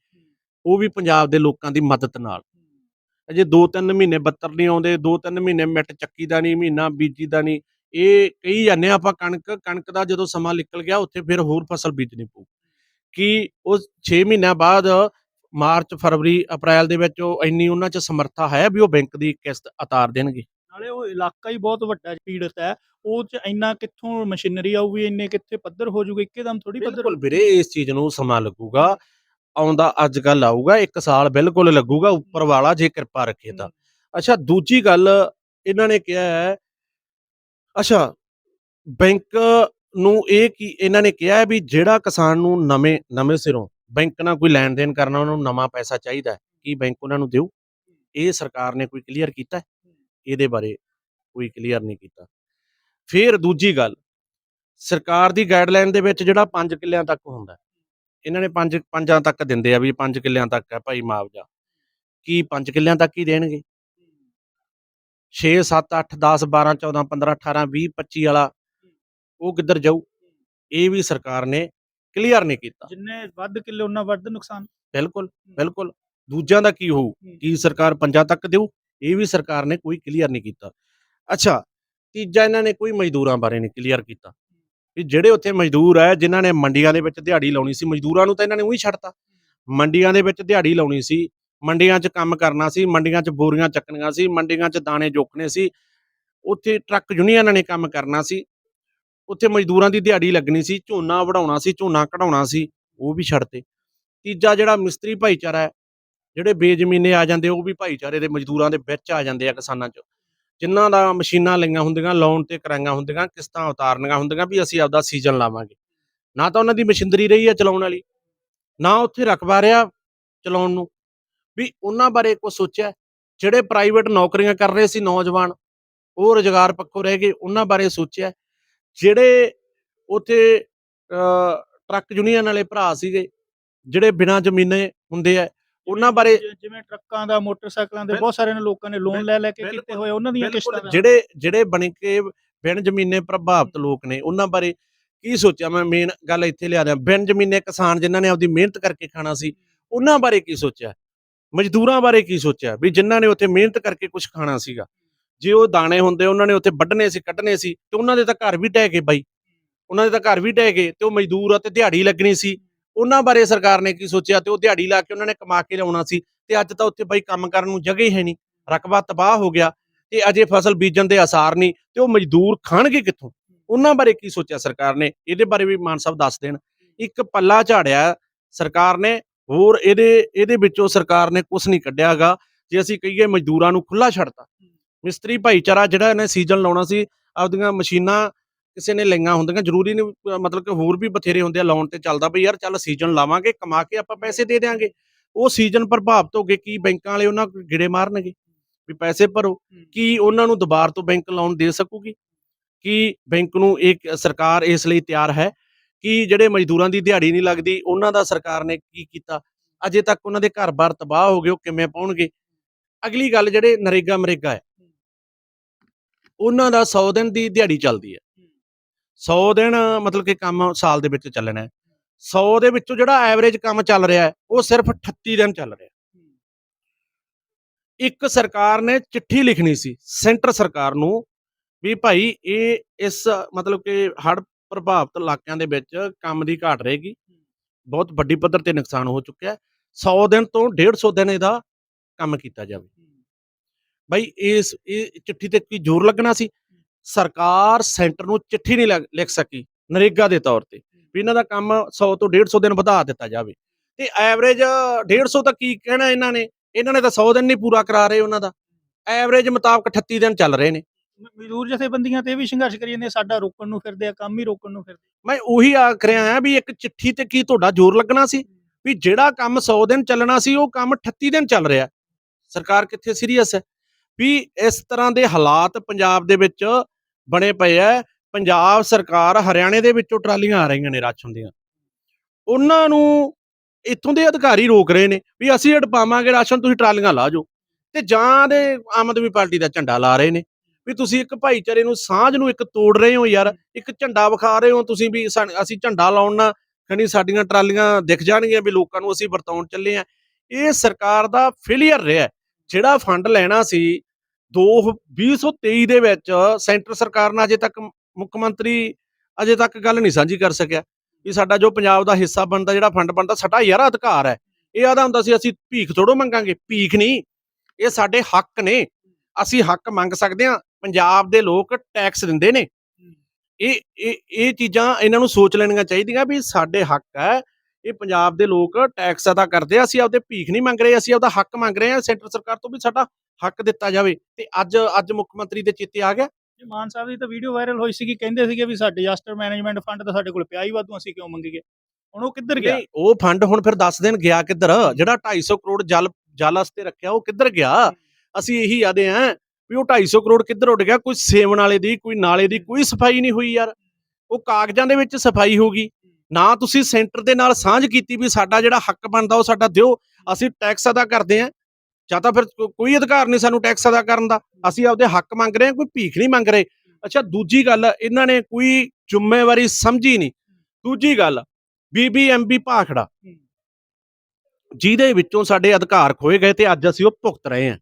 ਉਹ ਵੀ ਪੰਜਾਬ ਦੇ ਲੋਕਾਂ ਦੀ ਮਦਦ ਨਾਲ। ਅਜੇ 2-3 ਮਹੀਨੇ ਬੱਤਰ ਨਹੀਂ ਆਉਂਦੇ 2-3 ਮਹੀਨੇ ਮਿੱਟ ਚੱਕੀ ਦਾ ਨਹੀਂ ਮਹੀਨਾ ਬੀਜੀ ਦਾ ਨਹੀਂ। ਇਹ ਕਹੀ ਜਾਂਦੇ ਆਪਾਂ ਕਣਕ ਕਣਕ ਦਾ ਜਦੋਂ ਸਮਾਂ ਨਿਕਲ ਗਿਆ ਉੱਥੇ ਫਿਰ ਹੋਰ ਫਸਲ ਬੀਜਣੀ ਪਊ। ਕਿ ਉਹ 6 ਮਹੀਨਿਆਂ ਬਾਅਦ ਮਾਰਚ ਫਰਵਰੀ ਅਪ੍ਰੈਲ ਦੇ ਵਿੱਚ ਉਹ ਇੰਨੀ ਉਹਨਾਂ 'ਚ ਸਮਰੱਥਾ ਹੈ ਵੀ ਉਹ ਬੈਂਕ ਦੀ ਕਿਸ਼ਤ ਉਤਾਰ ਦੇਣਗੇ? ਨਾਲੇ ਉਹ ਇਲਾਕਾ ਹੀ ਬਹੁਤ ਵੱਡਾ ਪੀੜਤ ਹੈ। ਉਹ 'ਚ ਇੰਨਾ ਕਿੱਥੋਂ ਮਸ਼ੀਨਰੀ ਆਊਗੀ ਇੰਨੇ ਕਿੱਥੇ ਪੱਧਰ ਹੋ ਜਾਊਗਾ ਇੱਕਦਮ ਥੋੜੀ ਪੱਧਰ ਬਿਲਕੁਲ ਵੀਰੇ ਇਸ ਚੀਜ਼ ਨੂੰ ਸਮਾਂ ਲੱਗੂਗਾ। ਆਉਂਦਾ ਅੱਜ ਕੱਲ ਆਊਗਾ ਇੱਕ ਸਾਲ ਬਿਲਕੁਲ ਲੱਗੂਗਾ ਉੱਪਰ ਵਾਲਾ ਜੇ ਕਿਰਪਾ ਰੱਖੇ ਤਾਂ। ਅੱਛਾ ਦੂਜੀ ਗੱਲ ਇਹਨਾਂ ਨੇ ਕਿਹਾ ਹੈ ਅੱਛਾ ਬੈਂਕ ਨੂੰ ਇਹ ਕੀ ਇਹਨਾਂ ਨੇ ਕਿਹਾ ਹੈ ਵੀ ਜਿਹੜਾ ਕਿਸਾਨ ਨੂੰ ਨਵੇਂ ਨਵੇਂ ਸਿਰੋਂ ਬੈਂਕ ਨਾਲ ਕੋਈ ਲੈਣ ਦੇਣ ਕਰਨਾ ਉਹਨਾਂ ਨੂੰ ਨਵਾਂ ਪੈਸਾ ਚਾਹੀਦਾ ਹੈ ਕੀ ਬੈਂਕ ਉਹਨਾਂ ਨੂੰ ਦੇਊ? ਇਹ ਸਰਕਾਰ ਨੇ ਕੋਈ ਕਲੀਅਰ ਕੀਤਾ? ਇਹਦੇ ਬਾਰੇ ਕੋਈ ਕਲੀਅਰ ਨਹੀਂ ਕੀਤਾ। ਫਿਰ ਦੂਜੀ ਗੱਲ ਸਰਕਾਰ ਦੀ ਗਾਈਡਲਾਈਨ ਦੇ ਵਿੱਚ ਜਿਹੜਾ 5 ਕਿੱਲਿਆਂ ਤੱਕ ਹੁੰਦਾ ਇਹਨਾਂ ਨੇ 5 ਪੰਜਾਂ ਤੱਕ ਦਿੰਦੇ ਆ ਵੀ 5 ਕਿੱਲਿਆਂ ਤੱਕ ਹੈ ਭਾਈ ਮੁਆਵਜ਼ਾ। ਕੀ 5 ਕਿੱਲਿਆਂ ਤੱਕ ਹੀ ਦੇਣਗੇ? 6 7 8 10 12 14 15 18 20 25 ਵਾਲਾ ਉਹ ਕਿੱਧਰ ਜਾਊ? ਇਹ ਵੀ ਸਰਕਾਰ ਨੇ ਕਲੀਅਰ ਨਹੀਂ ਕੀਤਾ। ਜਿੰਨੇ ਵੱਧ ਕਿੱਲੇ ਉਹਨਾਂ ਵੱਧ ਨੁਕਸਾਨ। ਬਿਲਕੁਲ ਬਿਲਕੁਲ। ਦੂਜਿਆਂ ਦਾ ਕੀ ਹੋਊ? ਕੀ ਸਰਕਾਰ ਪੰਜਾਂ ਤੱਕ ਦੇਊ? ਇਹ ਵੀ ਸਰਕਾਰ ਨੇ ਕੋਈ ਕਲੀਅਰ ਨਹੀਂ ਕੀਤਾ। ਅੱਛਾ ਤੀਜਾ ਇਹਨਾਂ ਨੇ ਕੋਈ ਮਜ਼ਦੂਰਾਂ ਬਾਰੇ ਨਹੀਂ ਕਲੀਅਰ ਕੀਤਾ। ਵੀ ਜਿਹੜੇ ਉੱਥੇ ਮਜ਼ਦੂਰ ਹੈ ਜਿਨ੍ਹਾਂ ਨੇ ਮੰਡੀਆਂ ਦੇ ਵਿੱਚ ਦਿਹਾੜੀ ਲਾਉਣੀ ਸੀ, ਮਜ਼ਦੂਰਾਂ ਨੂੰ ਤਾਂ ਇਹਨਾਂ ਨੇ ਉਹੀ ਛੱਡਤਾ। ਮੰਡੀਆਂ ਦੇ ਵਿੱਚ ਦਿਹਾੜੀ ਲਾਉਣੀ ਸੀ, ਮੰਡੀਆਂ 'ਚ ਕੰਮ ਕਰਨਾ ਸੀ, ਮੰਡੀਆਂ 'ਚ ਬੋਰੀਆਂ ਚੱਕਣੀਆਂ ਸੀ, ਮੰਡੀਆਂ 'ਚ ਦਾਣੇ ਜੋਖਣੇ ਸੀ, ਉੱਥੇ ਟਰੱਕ ਯੂਨੀਅਨਾਂ ਨੇ ਕੰਮ ਕਰਨਾ ਸੀ, ਉੱਥੇ ਮਜ਼ਦੂਰਾਂ ਦੀ ਦਿਹਾੜੀ ਲੱਗਣੀ ਸੀ, ਝੋਨਾ ਵਢਾਉਣਾ ਸੀ, ਝੋਨਾ ਕਢਾਉਣਾ ਸੀ, ਉਹ ਵੀ ਛੱਡਤੇ। ਤੀਜਾ ਜਿਹੜਾ ਮਿਸਤਰੀ ਭਾਈਚਾਰਾ ਹੈ, ਜਿਹੜੇ ਬੇਜ਼ਮੀਨੇ ਆ ਜਾਂਦੇ, ਉਹ ਵੀ ਭਾਈਚਾਰੇ ਦੇ ਮਜ਼ਦੂਰਾਂ ਦੇ ਵਿੱਚ ਆ ਜਾਂਦੇ ਆ ਕਿਸਾਨਾਂ 'ਚ। ਜਿਨ੍ਹਾਂ ਦਾ ਮਸ਼ੀਨਾਂ ਲਈਆਂ ਹੁੰਦੀਆਂ ਲੋਨ ਤੇ ਕਰਾਈਆਂ ਹੁੰਦੀਆਂ, ਕਿਸ਼ਤਾਂ ਉਤਾਰਨੀਆਂ ਹੁੰਦੀਆਂ ਵੀ ਅਸੀਂ ਆਪਦਾ ਸੀਜ਼ਨ ਲਾਵਾਂਗੇ। ਨਾ ਤਾਂ ਉਹਨਾਂ ਦੀ ਮਸ਼ੀਨਰੀ ਰਹੀ ਹੈ ਚਲਾਉਣ ਵਾਲੀ, ਨਾ ਉੱਥੇ ਰਕਬਾ ਰਿਹਾ ਚਲਾਉਣ ਨੂੰ। ਵੀ ਉਹਨਾਂ ਬਾਰੇ ਕੁਝ ਸੋਚਿਆ, ਜਿਹੜੇ ਪ੍ਰਾਈਵੇਟ ਨੌਕਰੀਆਂ ਕਰ ਰਹੇ ਸੀ ਨੌਜਵਾਨ, ਉਹ ਰੁਜ਼ਗਾਰ ਪੱਖੋਂ ਰਹਿ ਗਏ, ਉਹਨਾਂ ਬਾਰੇ ਸੋਚਿਆ। ਜਿਹੜੇ ਉੱਥੇ ਟਰੱਕ ਯੂਨੀਅਨ ਵਾਲੇ ਭਰਾ ਸੀਗੇ, ਜਿਹੜੇ ਬਿਨਾਂ ਜ਼ਮੀਨੇ ਹੁੰਦੇ ਆ ਉਹਨਾਂ ਬਾਰੇ ਜਿਵੇਂ ਟਰੱਕਾਂ ਦਾ ਮੋਟਰਸਾਈਕਲਾਂ ਦੇ ਬਹੁਤ ਸਾਰੇ ਲੋਕਾਂ ਨੇ ਲੋਨ ਲੈ ਲੈ ਕੇ ਕੀਤੇ ਹੋਏ ਉਹਨਾਂ ਦੀਆਂ ਕਿਸ਼ਤਾਂ ਜਿਹੜੇ ਜਿਹੜੇ ਬਣ ਕੇ ਬਿਨ ਜ਼ਮੀਨੇ ਪ੍ਰਭਾਵਿਤ ਲੋਕ ਨੇ ਉਹਨਾਂ ਬਾਰੇ ਕੀ ਸੋਚਿਆ? ਮੈਂ ਮੇਨ ਗੱਲ ਇੱਥੇ ਲਿਆ ਦਿਆਂ। ਬਿਨ ਜ਼ਮੀਨੇ ਕਿਸਾਨ ਜਿਨ੍ਹਾਂ ਨੇ ਆਪਦੀ ਮਿਹਨਤ ਕਰਕੇ ਖਾਣਾ ਸੀ ਉਹਨਾਂ ਬਾਰੇ ਕੀ ਸੋਚਿਆ? ਮਜ਼ਦੂਰਾਂ ਬਾਰੇ ਕੀ ਸੋਚਿਆ? ਵੀ ਜਿਨ੍ਹਾਂ ਨੇ ਉੱਥੇ ਮਿਹਨਤ ਕਰਕੇ ਕੁਝ ਖਾਣਾ ਸੀਗਾ। ਜੇ ਉਹ ਦਾਣੇ ਹੁੰਦੇ ਉਹਨਾਂ ਨੇ ਉੱਥੇ ਵੱਢਣੇ ਸੀ ਕੱਢਣੇ ਸੀ ਤੇ ਉਹਨਾਂ ਦੇ ਤਾਂ ਘਰ ਵੀ ਢਹਿ ਗਏ ਬਾਈ। ਉਹਨਾਂ ਦੇ ਤਾਂ ਘਰ ਵੀ ਢਹਿ ਗਏ ਤੇ ਉਹ ਮਜ਼ਦੂਰ ਆ ਤੇ ਦਿਹਾੜੀ ਲੱਗਣੀ ਸੀ। ਉਹਨਾਂ ਬਾਰੇ ਸਰਕਾਰ ਨੇ ਕੀ ਸੋਚਿਆ ਤੇ ਉਹ ਦਿਹਾੜੀ ਲਾ ਕੇ ਉਹਨਾਂ ਨੇ ਕਮਾ ਕੇ ਲਿਆਉਣਾ ਸੀ ਤੇ ਅੱਜ ਤਾਂ ਉੱਥੇ ਬਾਈ ਕੰਮ ਕਰਨ ਨੂੰ ਜਗ੍ਹਾ ਹੀ ਹੈ ਨਹੀਂ, ਰਕਬਾ ਤਬਾਹ ਹੋ ਗਿਆ ਤੇ ਅਜੇ ਫਸਲ ਬੀਜਣ ਦੇ ਆਸਾਰ ਨਹੀਂ ਤੇ ਉਹ ਮਜ਼ਦੂਰ ਖਾਣਗੇ ਕਿੱਥੋਂ? ਉਹਨਾਂ ਬਾਰੇ ਕੀ ਸੋਚਿਆ ਸਰਕਾਰ ਨੇ? ਇਹਦੇ ਬਾਰੇ ਵੀ ਮਾਨ ਸਾਹਿਬ ਦੱਸ ਦੇਣ। ਇੱਕ ਪੱਲਾ ਝਾੜਿਆ ਸਰਕਾਰ ਨੇ, ਹੋਰ ਇਹਦੇ ਇਹਦੇ ਵਿੱਚੋਂ ਸਰਕਾਰ ਨੇ ਕੁਝ ਨਹੀਂ ਕੱਢਿਆਗਾ ਜੇ ਅਸੀਂ ਕਹੀਏ ਮਜ਼ਦੂਰਾਂ ਨੂੰ ਖੁੱਲਾ ਛੱਡਤਾ। ਮਿਸਤਰੀ ਭਾਈਚਾਰਾ ਜਿਹੜਾ ਇਹਨੇ ਸੀਜ਼ਨ ਲਾਉਣਾ ਸੀ, ਆਪਦੀਆਂ ਮਸ਼ੀਨਾਂ ਕਿਸੇ ਨੇ ਲਈਆਂ ਹੁੰਦੀਆਂ ਜ਼ਰੂਰੀ ਨਹੀਂ ਮਤਲਬ ਕਿ ਹੋਰ ਵੀ ਬਥੇਰੇ ਹੁੰਦੇ ਆ ਲਾਉਣ ਤੇ ਚੱਲਦਾ ਬਈ ਯਾਰ ਚੱਲ ਸੀਜ਼ਨ ਲਾਵਾਂਗੇ ਕਮਾ ਕੇ ਆਪਾਂ ਪੈਸੇ ਦੇ ਦੇਾਂਗੇ ਉਹ ਸੀਜ਼ਨ ਪ੍ਰਭਾਵਿਤ ਹੋ ਗਏ ਕੀ ਬੈਂਕਾਂ ਵਾਲੇ ਉਹਨਾਂ ਗਿੜੇ ਮਾਰਨਗੇ? ਵੀ ਪੈਸੇ ਭਰੋ। ਕੀ ਉਹਨਾਂ ਨੂੰ ਦੁਬਾਰ ਤੋਂ ਬੈਂਕ ਲੋਨ ਦੇ ਸਕੂਗੀ? ਕੀ ਬੈਂਕ ਨੂੰ ਇੱਕ ਸਰਕਾਰ ਇਸ ਲਈ ਤਿਆਰ ਹੈ ਕਿ ਜਿਹੜੇ ਮਜ਼ਦੂਰਾਂ ਦੀ ਦਿਹਾੜੀ ਨਹੀਂ ਲੱਗਦੀ ਉਹਨਾਂ ਦਾ ਸਰਕਾਰ ਨੇ ਕੀ ਕੀਤਾ? ਅਜੇ ਤੱਕ ਉਹਨਾਂ ਦੇ ਘਰ-ਬਾਰ ਤਬਾਹ ਹੋ ਗਏ ਉਹ ਕਿਵੇਂ ਪਾਉਣਗੇ? ਅਗਲੀ ਗੱਲ ਜਿਹੜੇ ਨਰੇਗਾ ਮਰੇਗਾ ਹੈ ਉਹਨਾਂ ਦਾ 100 ਦਿਨ ਦੀ ਦਿਹਾੜੀ ਚੱਲਦੀ ਹੈ। 100 ਦਿਨ ਮਤਲਬ ਕਿ ਕੰਮ ਸਾਲ ਦੇ ਵਿੱਚ ਚੱਲਣਾ ਹੈ। 100 ਦੇ ਵਿੱਚੋਂ ਜਿਹੜਾ ਐਵਰੇਜ ਕੰਮ ਚੱਲ ਰਿਹਾ ਹੈ ਉਹ ਸਿਰਫ 38 ਦਿਨ ਚੱਲ ਰਿਹਾ ਇੱਕ ਸਰਕਾਰ ਨੇ ਚਿੱਠੀ ਲਿਖਣੀ ਸੀ ਸੈਂਟਰ ਸਰਕਾਰ ਨੂੰ ਵੀ ਭਾਈ ਇਹ ਇਸ ਮਤਲਬ ਕਿ ਹੜ੍ਹ ਪ੍ਰਭਾਵਿਤ ਇਲਾਕਿਆਂ ਦੇ ਵਿੱਚ ਕੰਮ ਦੀ ਘਾਟ ਰਹੇਗੀ। ਬਹੁਤ ਵੱਡੀ ਪੱਧਰ ਤੇ ਨੁਕਸਾਨ ਹੋ ਚੁੱਕਿਆ ਹੈ। 100 ਦਿਨ ਤੋਂ 150 ਦਿਨ ਇਹਦਾ ਕੰਮ ਕੀਤਾ ਜਾਵੇ। ਭਾਈ ਇਸ ਇਹ ਚਿੱਠੀ ਤੇ ਕੀ ਜ਼ੋਰ ਲੱਗਣਾ ਸੀ? ਸਰਕਾਰ ਸੈਂਟਰ ਨੂੰ ਚਿੱਠੀ ਨਹੀਂ ਲਿਖ- ਸਕੀ ਨਰੇਗਾ ਦੇ ਤੌਰ ਤੇ ਵੀ ਇਹਨਾਂ ਦਾ ਕੰਮ 100 ਤੋਂ 150 ਦਿਨ ਵਧਾ ਦਿੱਤਾ ਜਾਵੇ। ਤੇ ਐਵਰੇਜ 150 ਤਾਂ ਕੀ ਕਹਿਣਾ ਇਹਨਾਂ ਨੇ? ਇਹਨਾਂ ਨੇ ਤਾਂ 100 ਦਿਨ ਨਹੀਂ ਪੂਰਾ ਕਰਾ ਰਹੇ ਉਹਨਾਂ ਦਾ। ਐਵਰੇਜ ਮੁਤਾਬਕ 38 ਦਿਨ ਚੱਲ ਰਹੇ ਨੇ। ਮਜ਼ਦੂਰ ਜਥੇਬੰਦੀਆਂ ਤੇ ਵੀ ਸੰਘਰਸ਼ ਕਰੀ ਜਾਂਦੇ ਆ, ਸਾਡਾ ਰੋਕਣ ਨੂੰ ਫਿਰਦੇ ਆ ਕੰਮ ਹੀ ਰੋਕਣ ਨੂੰ ਫਿਰਦੇ ਮੈਂ ਉਹੀ ਆਖ ਰਿਹਾ ਹਾਂ ਵੀ ਇੱਕ ਚਿੱਠੀ ਤੇ ਕੀ ਤੁਹਾਡਾ ਜ਼ੋਰ ਲੱਗਣਾ ਸੀ? ਵੀ ਜਿਹੜਾ ਕੰਮ 100 ਦਿਨ ਚੱਲਣਾ ਸੀ ਉਹ ਕੰਮ 38 ਦਿਨ ਚੱਲ ਰਿਹਾ। ਸਰਕਾਰ ਕਿੱਥੇ ਸੀਰੀਅਸ ਹੈ? ਵੀ ਇਸ ਤਰ੍ਹਾਂ ਦੇ ਹਾਲਾਤ ਪੰਜਾਬ ਦੇ ਵਿੱਚ ਬਣੇ ਪਏ ਐ ਪੰਜਾਬ ਸਰਕਾਰ ਹਰਿਆਣੇ ਦੇ ਵਿੱਚੋਂ ਟਰਾਲੀਆਂ ਆ ਰਹੀਆਂ ਨੇ ਰਾਸ਼ਨ ਦੀਆਂ। ਉਹਨਾਂ ਨੂੰ ਇੱਥੋਂ ਦੇ ਅਧਿਕਾਰੀ ਰੋਕ ਰਹੇ ਨੇ ਵੀ ਅਸੀਂ ਅੜ ਪਾਵਾਂਗੇ ਰਾਸ਼ਨ, ਤੁਸੀਂ ਟਰਾਲੀਆਂ ਲਾ ਜਾਓ। ਤੇ ਜਾਂ ਦੇ ਆਮ ਆਦਮੀ ਪਾਰਟੀ ਦਾ ਝੰਡਾ ਲਾ ਰਹੇ ਨੇ ਵੀ ਤੁਸੀਂ ਇੱਕ ਭਾਈਚਾਰੇ ਨੂੰ ਸਾਂਝ ਨੂੰ ਇੱਕ ਤੋੜ ਰਹੇ ਹੋ ਯਾਰ, ਇੱਕ ਝੰਡਾ ਵਿਖਾ ਰਹੇ ਹੋ ਤੁਸੀਂ ਵੀ ਸਾਨ- ਅਸੀਂ ਝੰਡਾ ਲਾਉਣ ਨਾਲ ਖਣੀ ਸਾਡੀਆਂ ਟਰਾਲੀਆਂ ਦਿਖ ਜਾਣਗੀਆਂ ਵੀ ਲੋਕਾਂ ਨੂੰ ਅਸੀਂ ਵਰਤਾਉਣ ਚੱਲੇ ਆ। ਇਹ ਸਰਕਾਰ ਦਾ ਫੇਲਿਅਰ ਰਿਹਾ। ਜਿਹੜਾ ਫੰਡ ਲੈਣਾ ਸੀ 2023 ਦੇ ਵਿੱਚ ਸੈਂਟਰ ਸਰਕਾਰ ਨੇ ਅਜੇ ਤੱਕ ਮੁੱਖ ਮੰਤਰੀ ਅਜੇ ਤੱਕ ਗੱਲ ਨਹੀਂ ਸਾਂਝੀ ਕਰ ਸਕਿਆ ਵੀ ਸਾਡਾ ਜੋ ਪੰਜਾਬ ਦਾ ਹਿੱਸਾ ਬਣਦਾ, ਜਿਹੜਾ ਫੰਡ ਬਣਦਾ, ਸਾਡਾ ਯਾਰ ਅਧਿਕਾਰ ਹੈ। ਇਹ ਆਦਾ ਹੁੰਦਾ ਸੀ, ਅਸੀਂ ਭੀਖ ਥੋੜੋ ਮੰਗਾਂਗੇ। ਭੀਖ ਨਹੀਂ। ਇਹ ਸਾਡੇ ਹੱਕ ਨੇ। ਅਸੀਂ ਹੱਕ ਮੰਗ ਸਕਦੇ ਹਾਂ। ਪੰਜਾਬ ਦੇ ਲੋਕ ਟੈਕਸ ਦਿੰਦੇ ਨੇ। ਇਹ ਇਹ ਇਹ ਚੀਜ਼ਾਂ ਇਹਨਾਂ ਨੂੰ ਸੋਚ ਲੈਣੀਆਂ ਚਾਹੀਦੀਆਂ ਵੀ ਸਾਡੇ ਹੱਕ ਹੈ। ਇਹ ਪੰਜਾਬ ਦੇ ਲੋਕ ਟੈਕਸ ਅਦਾ ਕਰਦੇ ਆ। ਅਸੀਂ ਆਪਦੇ ਭੀਖ ਨਹੀਂ ਮੰਗ ਰਹੇ। ਅਸੀਂ ਆਪਦਾ ਹੱਕ ਮੰਗ ਰਹੇ ਹਾਂ ਸੈਂਟਰ ਸਰਕਾਰ ਤੋਂ ਵੀ ਸਾਡਾ ਹੱਕ ਦਿੱਤਾ ਜਾਵੇ ਤੇ ਅੱਜ ਅੱਜ ਮੁੱਖ ਮੰਤਰੀ ਦੇ ਚਿੱਤੇ ਆ ਗਿਆ? ਜੀ ਮਾਨ ਸਾਹਿਬ ਦੀ ਤਾਂ ਵੀਡੀਓ ਵਾਇਰਲ ਹੋਈ ਸੀਗੀ ਕਹਿੰਦੇ ਸੀਗੇ ਵੀ ਸਾਡੇ ਡਿਜ਼ਾਸਟਰ ਮੈਨੇਜਮੈਂਟ ਫੰਡ ਤਾਂ ਸਾਡੇ ਕੋਲ ਪਿਆ ਹੀ ਵਾਧੂ ਅਸੀਂ ਕਿਉਂ ਮੰਗੀਏ? ਹੁਣ ਉਹ ਕਿੱਧਰ ਗਿਆ? ਨਹੀਂ ਉਹ ਫੰਡ ਹੁਣ ਫਿਰ 10 ਦਿਨ ਗਿਆ ਕਿੱਧਰ? ਜਿਹੜਾ 250 ਕਰੋੜ ਜਲ ਜਲ ਵਾਸਤੇ ਰੱਖਿਆ ਉਹ ਕਿੱਧਰ ਗਿਆ? ਅਸੀਂ ਇਹੀ ਆਦੇ ਆਂ ਵੀ ਉਹ 250 ਕਰੋੜ ਕਿੱਧਰ ਉੱਡ ਗਿਆ? ਕੋਈ ਸੇਵਨ ਵਾਲੇ ਦੀ ਕੋਈ ਨਾਲੇ ਦੀ ਕੋਈ ਸਫ਼ਾਈ ਨਹੀਂ ਹੋਈ ਯਾਰ। ਉਹ ਕਾਗਜ਼ਾਂ ਦੇ ਵਿੱਚ ਸਫ਼ਾਈ ਹੋ ਗਈ। ਨਾ ਤੁਸੀਂ ਸੈਂਟਰ ਦੇ ਨਾਲ ਸਾਂਝ ਕੀਤੀ ਵੀ ਸਾਡਾ ਜਿਹੜਾ ਹੱਕ ਬਣਦਾ ਉਹ ਸਾਡਾ ਦਿਓ। ਅਸੀਂ ਟੈਕਸ ਅਦਾ ਕਰਦੇ ਆਂ। ਜਾਂ ਤਾਂ ਫਿਰ ਕੋ- ਕੋਈ ਅਧਿਕਾਰ ਨਹੀਂ ਸਾਨੂੰ ਟੈਕਸ ਅਦਾ ਕਰਨ ਦਾ। ਅਸੀਂ ਆਪਦੇ ਹੱਕ ਮੰਗ ਰਹੇ ਹਾਂ ਕੋਈ ਭੀਖ ਨਹੀਂ ਮੰਗ ਰਹੇ। ਅੱਛਾ ਦੂਜੀ ਗੱਲ ਇਹਨਾਂ ਨੇ ਕੋਈ ਜ਼ਿੰਮੇਵਾਰੀ ਸਮਝੀ ਨਹੀਂ। ਦੂਜੀ ਗੱਲ ਬੀਬੀਐਮਬੀ ਭਾਖੜਾ। ਜਿਹਦੇ ਵਿੱਚੋਂ ਸਾਡੇ ਅਧਿਕਾਰ ਖੋਏ ਗਏ ਤੇ ਅੱਜ ਅਸੀਂ ਉਹ ਭੁਗਤ ਰਹੇ ਹਾਂ।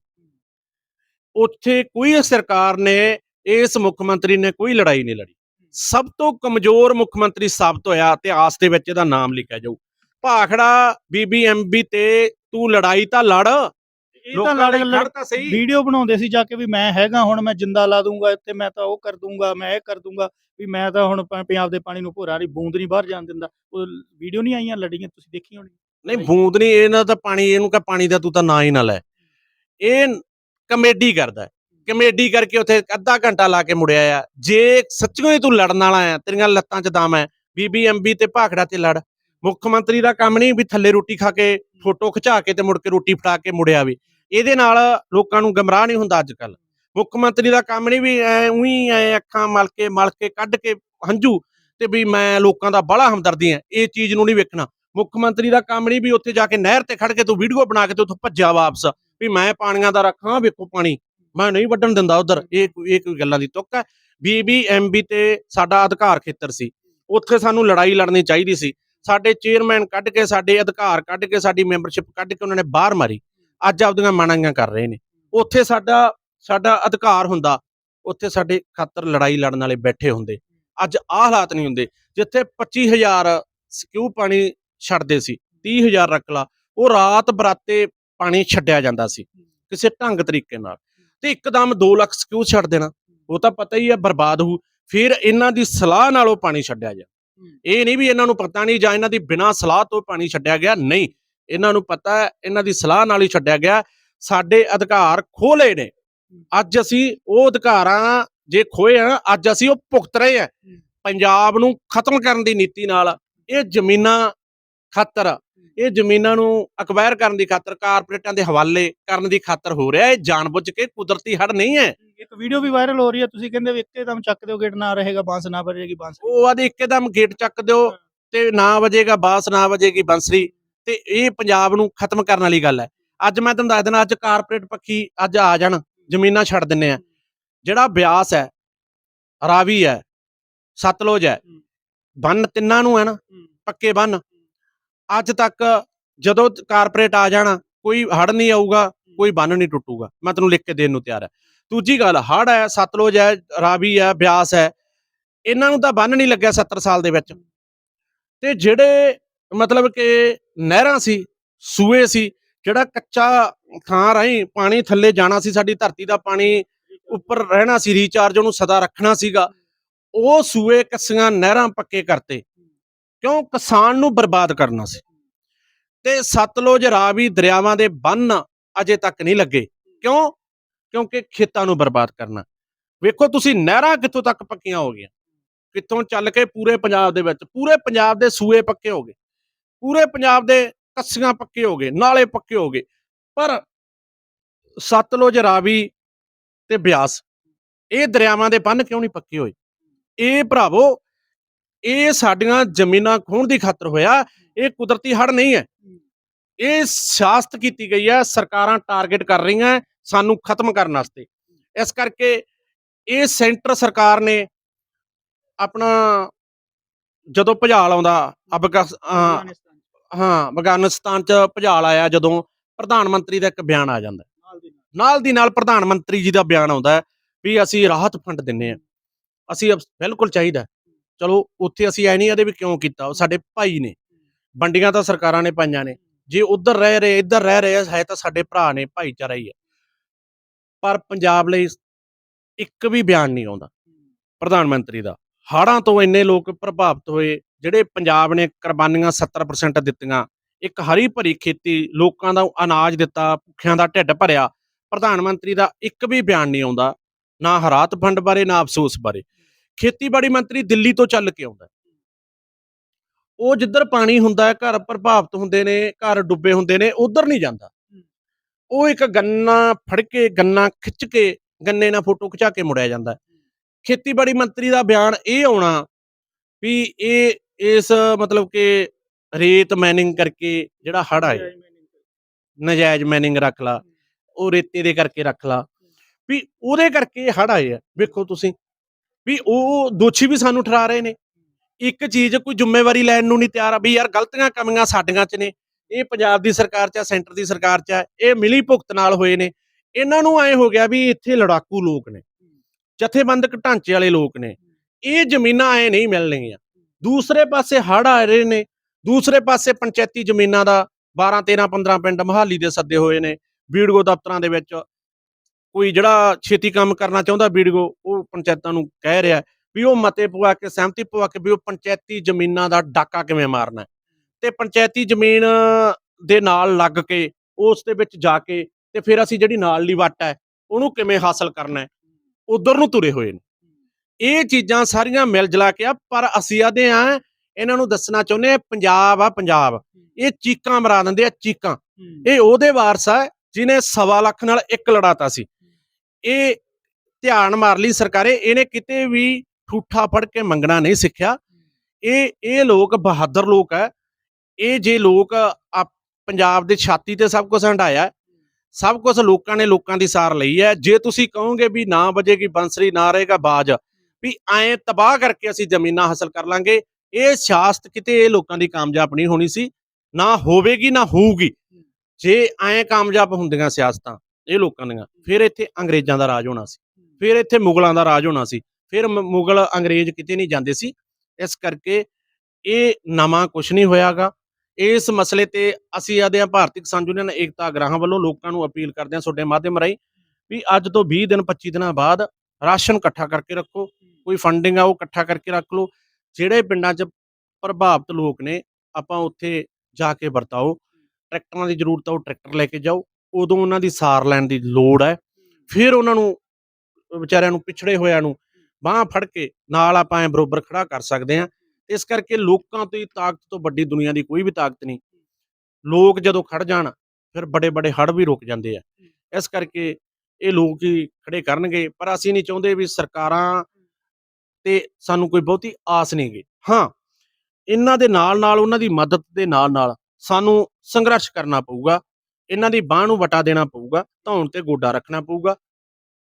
ਉੱਥੇ ਕੋਈ ਸਰਕਾਰ ਨੇ ਇਸ ਮੁੱਖ ਮੰਤਰੀ ਨੇ ਕੋਈ ਲੜਾਈ ਨਹੀਂ ਲੜੀ। ਸਭ ਤੋਂ ਕਮਜ਼ੋਰ ਮੁੱਖ ਮੰਤਰੀ ਸਾਬਤ ਹੋਇਆ ਇਤਿਹਾਸ ਦੇ ਵਿੱਚ ਇਹਦਾ ਨਾਮ ਲਿਖਿਆ ਜਾਊ। ਭਾਖੜਾ ਬੀਬੀਐਮਬੀ ਤੇ ਤੂੰ ਲੜਾਈ ਤਾਂ ਲੜ। ਇਹ ਤਾਂ ਲੜ ਖੜ ਤਾਂ ਸਹੀ। ਵੀਡੀਓ ਬਣਾਉਂਦੇ ਸੀ ਜਾ ਕੇ ਵੀ ਮੈਂ ਹੈਗਾ ਹੁਣ ਮੈਂ ਜਿੰਦਾ ਲਾ ਦੂੰਗਾ ਇੱਥੇ ਮੈਂ ਤਾਂ ਉਹ ਕਰ ਦੂੰਗਾ ਮੈਂ ਇਹ ਕਰ ਦੂੰਗਾ ਵੀ ਮੈਂ ਤਾਂ ਹੁਣ ਪ- ਪੰਜਾਬ ਦੇ ਪਾਣੀ ਨੂੰ ਭੋਰਾ ਨਹੀਂ ਬੂੰਦ ਨਹੀਂ ਬਾਹਰ ਜਾਣ ਦਿੰਦਾ। ਉਹ ਵੀਡੀਓ ਨਹੀਂ ਆਈਆਂ ਲੜੀਆਂ ਤੁਸੀਂ ਦੇਖੀ ਹੋਣੀ ਨਹੀਂ ਬੂੰਦ ਨਹੀਂ ਇਹਨਾਂ ਤਾਂ ਪਾਣੀ ਇਹਨੂੰ ਕਹ ਪਾਣੀ ਦਾ ਤੂੰ ਤਾਂ ਨਾਂ ਹੀ ਨਾ ਲੈ। ਇਹ ਕਮੇਡੀ ਕਰਦਾ। ਹੈ। ਕਮੇਡੀ ਕਰਕੇ ਉੱਥੇ ਅੱਧਾ ਘੰਟਾ ਲਾ ਕੇ ਮੁੜਿਆ ਆ। ਜੇ ਸੱਚੀਓ ਹੀ ਤੂੰ ਲੜਨ ਵਾਲਾ ਆ ਤੇਰੀਆਂ ਲੱਤਾਂ 'ਚ ਦਮ ਹੈ ਬੀਬੀਐਮਬੀ ਤੇ ਭਾਖੜਾ ਤੇ ਲੜ। ਮੁੱਖ ਮੰਤਰੀ ਦਾ ਕੰਮ ਨਹੀਂ ਵੀ ਥੱਲੇ ਰੋਟੀ ਖਾ ਕੇ ਫੋਟੋ ਖਿਚਾ ਕੇ ਤੇ ਮੁੜ ਕੇ ਰੋਟੀ ਫੜਾ ਕੇ ਮੁੜਿਆ ਵੀ। ਇਹਦੇ ਨਾਲ ਲੋਕਾਂ ਨੂੰ ਗਮਰਾਹ ਨਹੀਂ ਹੁੰਦਾ ਅੱਜ ਕੱਲ ਮੁੱਖ ਮੰਤਰੀ ਦਾ ਕੰਮ ਨਹੀਂ ਵੀ ਐ ਉਹੀ ਐ ਅੱਖਾਂ ਮਲ ਕੇ ਮਲ ਕੇ ਕੱਢ ਕੇ ਹੰਝੂ ਤੇ ਵੀ ਮੈਂ ਲੋਕਾਂ ਦਾ ਬੜਾ ਹਮਦਰਦੀ ਆ ਇਹ ਚੀਜ਼ ਨੂੰ ਨਹੀਂ ਵੇਖਣਾ। ਮੁੱਖ ਮੰਤਰੀ ਦਾ ਕੰਮ ਨਹੀਂ ਵੀ ਉੱਥੇ ਜਾ ਕੇ ਨਹਿਰ ਤੇ ਖੜ ਕੇ ਤੂੰ ਵੀਡੀਓ ਬਣਾ ਕੇ ਤੇ ਉੱਥੋਂ ਭੱਜਿਆ ਵਾਪਸ ਵੀ ਮੈਂ ਪਾਣੀਆਂ ਦਾ ਰੱਖਾਂ ਵੇਖੋ ਪਾਣੀ ਮੈਂ ਨਹੀਂ ਵੱਢਣ ਦਿੰਦਾ ਉਧਰ। ਇਹ ਇਹ ਕੋਈ ਗੱਲਾਂ ਦੀ ਤੁੱਕ ਹੈ। ਬੀਬੀਐਮਬੀ ਤੇ ਸਾਡਾ ਅਧਿਕਾਰ ਖੇਤਰ ਸੀ। ਉੱਥੇ ਸਾਨੂੰ ਲੜਾਈ ਲੜਨੀ ਚਾਹੀਦੀ ਸੀ। ਸਾਡੇ ਚੇਅਰਮੈਨ ਕੱਢ ਕੇ ਸਾਡੇ ਅਧਿਕਾਰ ਕੱਢ ਕੇ ਸਾਡੀ ਮੈਂਬਰਸ਼ਿਪ ਕੱਢ ਕੇ ਉਹਨਾਂ ਨੇ ਬਾਹਰ ਮਾਰੀ। ਅੱਜ ਆਪਦੀਆਂ ਮਨਾਂਗੀਆਂ ਕਰ ਰਹੇ ਨੇ। ਉੱਥੇ ਸਾਡਾ ਸਾਡਾ ਅਧਿਕਾਰ ਹੁੰਦਾ, ਉੱਥੇ ਸਾਡੇ ਖਾਤਰ ਲੜਾਈ ਲੜਨ ਵਾਲੇ ਬੈਠੇ ਹੁੰਦੇ। ਅੱਜ ਆਹ ਹਾਲਾਤ ਨਹੀਂ ਹੁੰਦੇ, ਜਿੱਥੇ 25000 ਸਕਿਊ ਪਾਣੀ ਛੱਡਦੇ ਸੀ 30000 ਰੱਖ ਲਾ, ਉਹ ਰਾਤ ਬਰਾਤੇ ਪਾਣੀ ਛੱਡਿਆ ਜਾਂਦਾ ਸੀ, ਕਿਸੇ ਢੰਗ ਤਰੀਕੇ ਨਾਲ। ਤੇ ਇੱਕਦਮ 2 ਲੱਖ ਸਕਿਊ ਛੱਡ ਦੇਣਾ, ਉਹ ਤਾਂ ਪਤਾ ਹੀ ਹੈ ਬਰਬਾਦ ਹੋ ਫਿਰ ਇਹਨਾਂ ਦੀ ਸਲਾਹ ਨਾਲ ਉਹ ਪਾਣੀ ਛੱਡਿਆ ਜਾ ਇਹ ਨਹੀਂ ਵੀ ਇਹਨਾਂ ਨੂੰ ਪਤਾ ਨਹੀਂ ਜਾਂ ਇਹਨਾਂ ਦੀ ਬਿਨਾਂ ਸਲਾਹ ਤੋਂ ਪਾਣੀ ਛੱਡਿਆ ਗਿਆ, ਨਹੀਂ। ਇਹਨਾਂ ਨੂੰ ਪਤਾ ਹੈ ਇਹਨਾਂ ਦੀ ਸਲਾਹ ਨਾਲ ਹੀ ਛੱਡਿਆ ਗਿਆ। ਸਾਡੇ ਅਧਿਕਾਰ ਖੋਲੇ ਨੇ। ਅੱਜ ਅਸੀਂ ਉਹ ਅਧਿਕਾਰਾਂ ਜੇ ਖੋਏ ਆ ਅੱਜ ਅਸੀਂ ਉਹ ਭੁਗਤ ਰਹੇ ਆ। ਪੰਜਾਬ ਨੂੰ ਖਤਮ ਕਰਨ ਦੀ ਨੀਤੀ ਨਾਲ ਇਹ ਜ਼ਮੀਨਾਂ ਖਾਤਰ ਇਹ ਜ਼ਮੀਨਾਂ ਨੂੰ ਅਕਵਾਇਰ ਕਰਨ ਦੀ ਖਾਤਰ ਕਾਰਪੋਰੇਟਾਂ ਦੇ ਹਵਾਲੇ ਕਰਨ ਦੀ ਖਾਤਰ ਹੋ ਰਿਹਾ। ਇਹ ਜਾਣਬੁੱਝ ਕੇ ਕੁਦਰਤੀ ਹੜ ਨਹੀਂ ਹੈ। ਇੱਕ ਵੀਡੀਓ ਵੀ ਵਾਇਰਲ ਹੋ ਰਹੀ ਹੈ। ਤੁਸੀਂ ਕਹਿੰਦੇ ਵੀ ਇੱਕਦਮ ਚੱਕ ਦਿਓ ਗੇਟ ਨਾ ਰਹੇਗਾ ਬਾਂਸ ਨਾ ਵੱਜੇਗੀ ਬਾਂਸ। ਉਹ ਆਦੇ ਇੱਕਦਮ ਗੇਟ ਚੱਕ ਦਿਓ ਤੇ ਨਾ ਵਜੇਗਾ ਬਾਸ ਨਾ ਵਜੇਗੀ ਬੰਸਰੀ। ਤੇ ਇਹ ਪੰਜਾਬ ਨੂੰ ਖਤਮ ਕਰਨ ਵਾਲੀ ਗੱਲ ਹੈ। ਅੱਜ ਮੈਂ ਤੁਹਾਨੂੰ ਦੱਸ ਦਿੰਦਾ ਅੱਜ ਕਾਰਪੋਰੇਟ ਪੱਖੀ ਅੱਜ ਆ ਜਾਣ ਜ਼ਮੀਨਾਂ ਛੱਡ ਦਿੰਨੇ ਆ। ਜਿਹੜਾ ਬਿਆਸ ਹੈ ਰਾਵੀ ਹੈ ਸਤਲੁਜ ਹੈ ਬੰਨ ਤਿੰਨਾਂ ਨੂੰ ਹੈ ਨਾ ਪੱਕੇ ਬੰਨ। ਅੱਜ ਤੱਕ ਜਦੋਂ ਕਾਰਪੋਰੇਟ ਆ ਜਾਣਾ ਕੋਈ ਹੜ ਨਹੀਂ ਆਊਗਾ ਕੋਈ ਬੰਨ ਨਹੀਂ ਟੁੱਟੂਗਾ। ਮੈਂ ਤੈਨੂੰ ਲਿਖ ਕੇ ਦੇਣ ਨੂੰ ਤਿਆਰ ਹੈ। ਦੂਜੀ ਗੱਲ ਹੜ ਹੈ ਸਤਲੁਜ ਹੈ ਰਾਵੀ ਹੈ ਬਿਆਸ ਹੈ ਇਹਨਾਂ ਨੂੰ ਤਾਂ ਬੰਨ ਨਹੀਂ ਲੱਗਿਆ 70 ਸਾਲ ਦੇ ਵਿੱਚ। ਤੇ ਜਿਹੜੇ ਮਤਲਬ ਕਿ ਨਹਿਰਾਂ ਸੀ, ਸੂਏ ਸੀ ਜਿਹੜਾ ਕੱਚਾ ਥਾਂ ਰਾਹੀਂ ਪਾਣੀ ਥੱਲੇ ਜਾਣਾ ਸੀ, ਸਾਡੀ ਧਰਤੀ ਦਾ ਪਾਣੀ ਉੱਪਰ ਰਹਿਣਾ ਸੀ ਰੀਚਾਰਜ ਉਹਨੂੰ ਸਦਾ ਰੱਖਣਾ ਸੀਗਾ। ਉਹ ਸੂਏ ਕੱਸੀਆਂ ਨਹਿਰਾਂ ਪੱਕੇ ਕਰਤੇ। ਕਿਉਂ? ਕਿਸਾਨ ਨੂੰ ਬਰਬਾਦ ਕਰਨਾ ਸੀ। ਤੇ ਸਤਲੁਜ ਰਾਵੀ ਦਰਿਆਵਾਂ ਦੇ ਬੰਨ ਅਜੇ ਤੱਕ ਨਹੀਂ ਲੱਗੇ। ਕਿਉਂ? ਕਿਉਂਕਿ ਖੇਤਾਂ ਨੂੰ ਬਰਬਾਦ ਕਰਨਾ। ਵੇਖੋ, ਤੁਸੀਂ ਨਹਿਰਾਂ ਕਿੱਥੋਂ ਤੱਕ ਪੱਕੀਆਂ ਹੋ ਗਈਆਂ? ਕਿੱਥੋਂ ਚੱਲ ਕੇ ਪੂਰੇ ਪੰਜਾਬ ਦੇ ਵਿੱਚ, ਪੂਰੇ ਪੰਜਾਬ ਦੇ ਸੂਏ ਪੱਕੇ ਹੋ ਗਏ। ਪੂਰੇ ਪੰਜਾਬ ਦੇ ਕੱਸੀਆਂ ਪੱਕੇ ਹੋ ਗਏ, ਨਾਲੇ ਪੱਕੇ ਹੋ ਗਏ। ਪਰ ਸਤਲੁਜ ਰਾਵੀ ਤੇ ਬਿਆਸ, ਇਹ ਦਰਿਆਵਾਂ ਦੇ ਬੰਨ ਕਿਉਂ ਨਹੀਂ ਪੱਕੇ ਹੋਏ? ਇਹ ਭਰਾਵੋ, ਇਹ ਸਾਡੀਆਂ ਜ਼ਮੀਨਾਂ ਖੋਣ ਦੀ ਖਾਤਰ ਹੋਇਆ, ਇਹ ਕੁਦਰਤੀ ਹੜ ਨਹੀਂ ਹੈ। ਇਹ ਸਿਆਸਤ ਕੀਤੀ ਗਈ ਹੈ, ਸਰਕਾਰਾਂ ਟਾਰਗੇਟ ਕਰ ਰਹੀਆਂ, ਸਾਨੂੰ ਖਤਮ ਕਰਨ ਵਾਸਤੇ। ਇਸ ਕਰਕੇ ਇਹ ਸੈਂਟਰ ਸਰਕਾਰ ਨੇ ਆਪਣਾ ਜਦੋਂ ਭਜਾਲ ਆਉਂਦਾ ਅਫਗਾਸ ਹਾਂ ਅਫਗਾਨਿਸਤਾਨ ਚ ਭੁਚਾਲ ਆਇਆ ਜਦੋਂ ਪ੍ਰਧਾਨ ਮੰਤਰੀ ਦਾ ਇੱਕ ਬਿਆਨ ਆ ਜਾਂਦਾ। ਨਾਲ ਦੀ ਨਾਲ। ਪ੍ਰਧਾਨ ਮੰਤਰੀ ਜੀ ਦਾ ਬਿਆਨ ਆਉਂਦਾ ਵੀ ਅਸੀਂ ਰਾਹਤ ਫੰਡ ਦਿੰਨੇ ਆ। ਅਸੀਂ ਬਿਲਕੁਲ ਚਾਹੀਦਾ। ਚਲੋ ਉੱਥੇ ਅਸੀਂ ਐ ਨਹੀਂ ਆਦੇ ਵੀ ਕਿਉਂ ਕੀਤਾ ਉਹ ਸਾਡੇ ਭਾਈ ਨੇ। ਵੰਡੀਆਂ ਤਾਂ ਸਰਕਾਰਾਂ ਨੇ ਪਾਈਆਂ ਨੇ। ਜੇ ਉਧਰ ਰਹਿ ਰਹੇ ਇੱਧਰ ਰਹਿ ਰਹੇ ਹੈ ਤਾਂ ਸਾਡੇ ਭਰਾ ਨੇ ਭਾਈਚਾਰਾ ਹੀ ਹੈ ਪਰ ਪੰਜਾਬ ਲਈ ਇੱਕ ਵੀ ਬਿਆਨ ਨਹੀਂ ਆਉਂਦਾ ਪ੍ਰਧਾਨ ਮੰਤਰੀ ਦਾ। ਹਾੜਾਂ ਤੋਂ ਇੰਨੇ ਲੋਕ ਪ੍ਰਭਾਵਿਤ ਹੋਏ ਜਿਹੜੇ ਪੰਜਾਬ ਨੇ ਕੁਰਬਾਨੀਆਂ 70% ਦਿੱਤੀਆਂ, ਇੱਕ ਹਰੀ ਭਰੀ ਖੇਤੀ ਲੋਕਾਂ ਦਾ ਅਨਾਜ ਦਿੱਤਾ, ਭੁੱਖਿਆਂ ਦਾ ਢਿੱਡ ਭਰਿਆ, ਪ੍ਰਧਾਨ ਮੰਤਰੀ ਦਾ ਇੱਕ ਵੀ ਬਿਆਨ ਨਹੀਂ ਆਉਂਦਾ, ਨਾ ਹਰਾਤ ਫੰਡ ਬਾਰੇ, ਨਾ ਅਫਸੋਸ ਬਾਰੇ। ਖੇਤੀਬਾੜੀ ਮੰਤਰੀ ਦਿੱਲੀ ਤੋਂ ਚੱਲ ਕੇ ਆਉਂਦਾ ਉਹ ਜਿੱਧਰ ਪਾਣੀ ਹੁੰਦਾ ਹੈ, ਘਰ ਪ੍ਰਭਾਵਿਤ ਹੁੰਦੇ ਨੇ, ਘਰ ਡੁੱਬੇ ਹੁੰਦੇ ਨੇ, ਉਧਰ ਨਹੀਂ ਜਾਂਦਾ। ਉਹ ਇੱਕ ਗੰਨਾ ਫੜ ਕੇ, ਗੰਨਾ ਖਿੱਚ ਕੇ, ਗੰਨੇ ਨਾਲ ਫੋਟੋ ਖਿਚਾ ਕੇ ਮੁੜਿਆ ਜਾਂਦਾ ਖੇਤੀਬਾੜੀ ਮੰਤਰੀ ਦਾ ਬਿਆਨ ਇਹ ਆਉਣਾ ਵੀ ਇਹ ਇਸ ਮਤਲਬ ਕਿ ਰੇਤ ਮੈਨਿੰਗ ਕਰਕੇ ਜਿਹੜਾ ਹੜ ਆਏ ਨਜਾਇਜ਼ ਮੈਨਿੰਗ ਰੱਖ ਲਾ ਉਹ ਰੇਤੇ ਦੇ ਕਰਕੇ ਰੱਖ ਲਾ। ਵੀ ਉਹਦੇ ਕਰਕੇ ਹੜ ਆਏ ਆ ਵੇਖੋ ਤੁਸੀਂ ਵੀ ਉਹ ਦੋਸ਼ੀ ਵੀ ਸਾਨੂੰ ਠਰਾ ਰਹੇ ਨੇ। ਇੱਕ ਚੀਜ਼ ਕੋਈ ਜ਼ਿੰਮੇਵਾਰੀ ਲੈਣ ਨੂੰ ਨਹੀਂ ਤਿਆਰ ਆ ਵੀ ਯਾਰ ਗਲਤੀਆਂ ਕਮੀਆਂ ਸਾਡੀਆਂ 'ਚ ਨੇ ਇਹ ਪੰਜਾਬ ਦੀ ਸਰਕਾਰ 'ਚ ਆ ਸੈਂਟਰ ਦੀ ਸਰਕਾਰ 'ਚ ਆ ਇਹ ਮਿਲੀ ਭੁਗਤ ਨਾਲ ਹੋਏ ਨੇ। ਇਹਨਾਂ ਨੂੰ ਐ ਹੋ ਗਿਆ ਵੀ ਇੱਥੇ ਲੜਾਕੂ ਲੋਕ ਨੇ ਜਥੇਬੰਦਕ ਢਾਂਚੇ ਵਾਲੇ ਲੋਕ ਨੇ। ਇਹ ਜ਼ਮੀਨਾਂ ਐ ਨਹੀਂ ਮਿਲਣਗੀਆਂ। ਦੂਸਰੇ ਪਾਸੇ ਹੜ ਆ ਰਹੇ ਨੇ, ਦੂਸਰੇ ਪਾਸੇ ਪੰਚਾਇਤੀ ਜ਼ਮੀਨਾਂ ਦਾ 12 13 15 ਪਿੰਡ ਮਹਾਲੀ ਦੇ ਸੱਦੇ ਹੋਏ ਨੇ ਵੀਡੀਓ ਦਫ਼ਤਰਾਂ ਦੇ ਵਿੱਚ ਕੋਈ ਜਿਹੜਾ ਛੇਤੀ ਕੰਮ ਕਰਨਾ ਚਾਹੁੰਦਾ ਵੀਡੀਓ ਉਹ ਪੰਚਾਇਤਾਂ ਨੂੰ ਕਹਿ ਰਿਹਾ ਵੀ ਉਹ ਮਤੇ ਪਵਾ ਕੇ, ਸਹਿਮਤੀ ਪਵਾ ਕੇ ਵੀ ਉਹ ਪੰਚਾਇਤੀ ਜ਼ਮੀਨਾਂ ਦਾ ਡਾਕਾ ਕਿਵੇਂ ਮਾਰਨਾ ਤੇ ਪੰਚਾਇਤੀ ਜ਼ਮੀਨ ਦੇ ਨਾਲ ਲੱਗ ਕੇ, ਉਸ ਦੇ ਵਿੱਚ ਜਾ ਕੇ ਤੇ ਫਿਰ ਅਸੀਂ ਜਿਹੜੀ ਨਾਲ ਨਾਲਲੀ ਵੱਟ ਹੈ, ਉਹਨੂੰ ਕਿਵੇਂ ਹਾਸਲ ਕਰਨਾ ਹੈ, ਉਧਰ ਨੂੰ ਤੁਰੇ ਹੋਏ ਨੇ। ਇਹ ਚੀਜ਼ਾਂ ਸਾਰੀਆਂ ਮਿਲ ਜਲਾ ਕੇ ਆ ਪਰ ਅਸੀਂ ਆਦੇ ਆ ਇਹਨਾਂ ਨੂੰ ਦੱਸਣਾ ਚਾਹੁੰਦੇ ਆ ਪੰਜਾਬ ਆ ਪੰਜਾਬ। ਇਹ ਚੀਕਾਂ ਮਰਾ ਦਿੰਦੇ ਆ ਚੀਕਾਂ। ਇਹ ਉਹਦੇ ਵਾਰਸ ਆ ਜਿਨੇ ਸਵਾ ਲੱਖ ਨਾਲ ਇੱਕ ਲੜਾਤਾ ਸੀ। ਇਹ ਧਿਆਨ ਮਾਰ ਲਈ ਸਰਕਾਰੇ ਇਹਨੇ ਕਿਤੇ ਵੀ ਠੂਠਾ ਫੜ ਕੇ ਮੰਗਣਾ ਨਹੀਂ ਸਿੱਖਿਆ। ਇਹ ਇਹ ਲੋਕ ਬਹਾਦਰ ਲੋਕ ਹੈ ਇਹ ਜੇ ਲੋਕ ਪੰਜਾਬ ਦੇ ਛਾਤੀ ਤੇ ਸਭ ਕੁਝ ਹੰਡਾਇਆ ਸਭ ਕੁਝ ਲੋਕਾਂ ਨੇ ਲੋਕਾਂ ਦੀ ਸਾਰ ਲਈ ਹੈ। ਜੇ ਤੁਸੀਂ ਕਹੋਗੇ ਵੀ ਨਾ ਵਜੇਗੀ ਬੰਸਰੀ ਨਾ ਰਹੇਗਾ ਬਾਜ ਵੀ ਐਂ ਤਬਾਹ ਕਰਕੇ ਅਸੀਂ ਜ਼ਮੀਨਾਂ ਹਾਸਲ ਕਰ ਲਾਂਗੇ। ਇਹ ਸਿਆਸਤ ਕਿਤੇ ਇਹ ਲੋਕਾਂ ਦੀ ਕਾਮਯਾਬ ਨਹੀਂ ਹੋਣੀ ਸੀ। ਨਾ ਹੋਵੇਗੀ, ਨਾ ਹੋਊਗੀ। ਜੇ ਐਂ ਕਾਮਯਾਬ ਹੁੰਦੀਆਂ ਸਿਆਸਤਾਂ ਇਹ ਲੋਕਾਂ ਦੀਆਂ, ਫਿਰ ਇੱਥੇ ਅੰਗਰੇਜ਼ਾਂ ਦਾ ਰਾਜ ਹੋਣਾ ਸੀ। ਫਿਰ ਇੱਥੇ ਮੁਗਲਾਂ ਦਾ ਰਾਜ ਹੋਣਾ ਸੀ। ਫਿਰ ਮੁਗਲ, ਅੰਗਰੇਜ਼ ਕਿਤੇ ਨਹੀਂ ਜਾਂਦੇ ਸੀ। ਇਸ ਕਰਕੇ ਇਹ ਨਵਾਂ ਕੁਝ ਨਹੀਂ ਹੋਇਆਗਾ। ਇਸ ਮਸਲੇ ਤੇ ਅਸੀਂ ਆਦੇ ਆ ਭਾਰਤੀ ਕਿਸਾਨ ਯੂਨੀਅਨ ਏਕਤਾ ਗ੍ਰਾਹਾਂ ਵੱਲੋਂ ਲੋਕਾਂ ਨੂੰ ਅਪੀਲ ਕਰਦੇ ਹਾਂ ਤੁਹਾਡੇ ਮਾਧਿਅਮ ਰਾਹੀਂ ਵੀ ਅੱਜ ਤੋਂ 20 ਦਿਨ 25 ਦਿਨਾਂ ਬਾਅਦ ਰਾਸ਼ਨ ਇਕੱਠਾ ਕਰਕੇ ਰੱਖੋ। ਕੋਈ ਫੰਡਿੰਗ ਆ, ਉਹ ਇਕੱਠਾ ਕਰਕੇ ਰੱਖ ਲਓ। ਜਿਹੜੇ ਪਿੰਡਾਂ 'ਚ ਪ੍ਰਭਾਵਿਤ ਲੋਕ ਨੇ, ਆਪਾਂ ਉੱਥੇ ਜਾ ਕੇ ਵਰਤਾਓ। ਟਰੈਕਟਰਾਂ ਦੀ ਜ਼ਰੂਰਤ ਆ, ਉਹ ਟਰੈਕਟਰ ਲੈ ਕੇ ਜਾਓ। ਉਦੋਂ ਉਹਨਾਂ ਦੀ ਸਾਰ ਲੈਣ ਦੀ ਲੋੜ ਹੈ ਫਿਰ ਉਹਨਾਂ ਨੂੰ, ਵਿਚਾਰਿਆਂ ਨੂੰ, ਪਿਛੜੇ ਹੋਇਆਂ ਨੂੰ ਬਾਹ ਫੜ ਕੇ ਨਾਲ ਆਪਾਂ ਐ ਬਰੋਬਰ ਖੜਾ ਕਰ ਸਕਦੇ ਹਾਂ। ਇਸ ਕਰਕੇ ਲੋਕਾਂ ਤੋਂ ਹੀ ਤਾਕਤ ਤੋਂ ਵੱਡੀ ਦੁਨੀਆ ਦੀ ਕੋਈ ਵੀ ਤਾਕਤ ਨਹੀਂ। ਲੋਕ ਜਦੋਂ ਖੜ ਜਾਣ, ਫਿਰ ਬੜੇ ਬੜੇ ਹੜ ਵੀ ਰੁਕ ਜਾਂਦੇ ਆ। ਇਸ ਕਰਕੇ ਇਹ ਲੋਕ ਹੀ ਖੜੇ ਕਰਨਗੇ। ਪਰ ਅਸੀਂ ਨਹੀਂ ਚਾਹੁੰਦੇ ਵੀ ਸਰਕਾਰਾਂ ਤੇ ਸਾਨੂੰ ਕੋਈ ਬਹੁਤੀ ਆਸ ਨਹੀਂ ਗਈ ਹਾਂ, ਇਹਨਾਂ ਦੇ ਨਾਲ ਨਾਲ ਉਹਨਾਂ ਦੀ ਮਦਦ ਦੇ ਨਾਲ ਨਾਲ ਸਾਨੂੰ ਸੰਘਰਸ਼ ਕਰਨਾ ਪਊਗਾ, ਇਹਨਾਂ ਦੀ ਬਾਹ ਨੂੰ ਵਟਾ ਦੇਣਾ ਪਊਗਾ, ਧੌਣ ਤੇ ਗੋਡਾ ਰੱਖਣਾ ਪਊਗਾ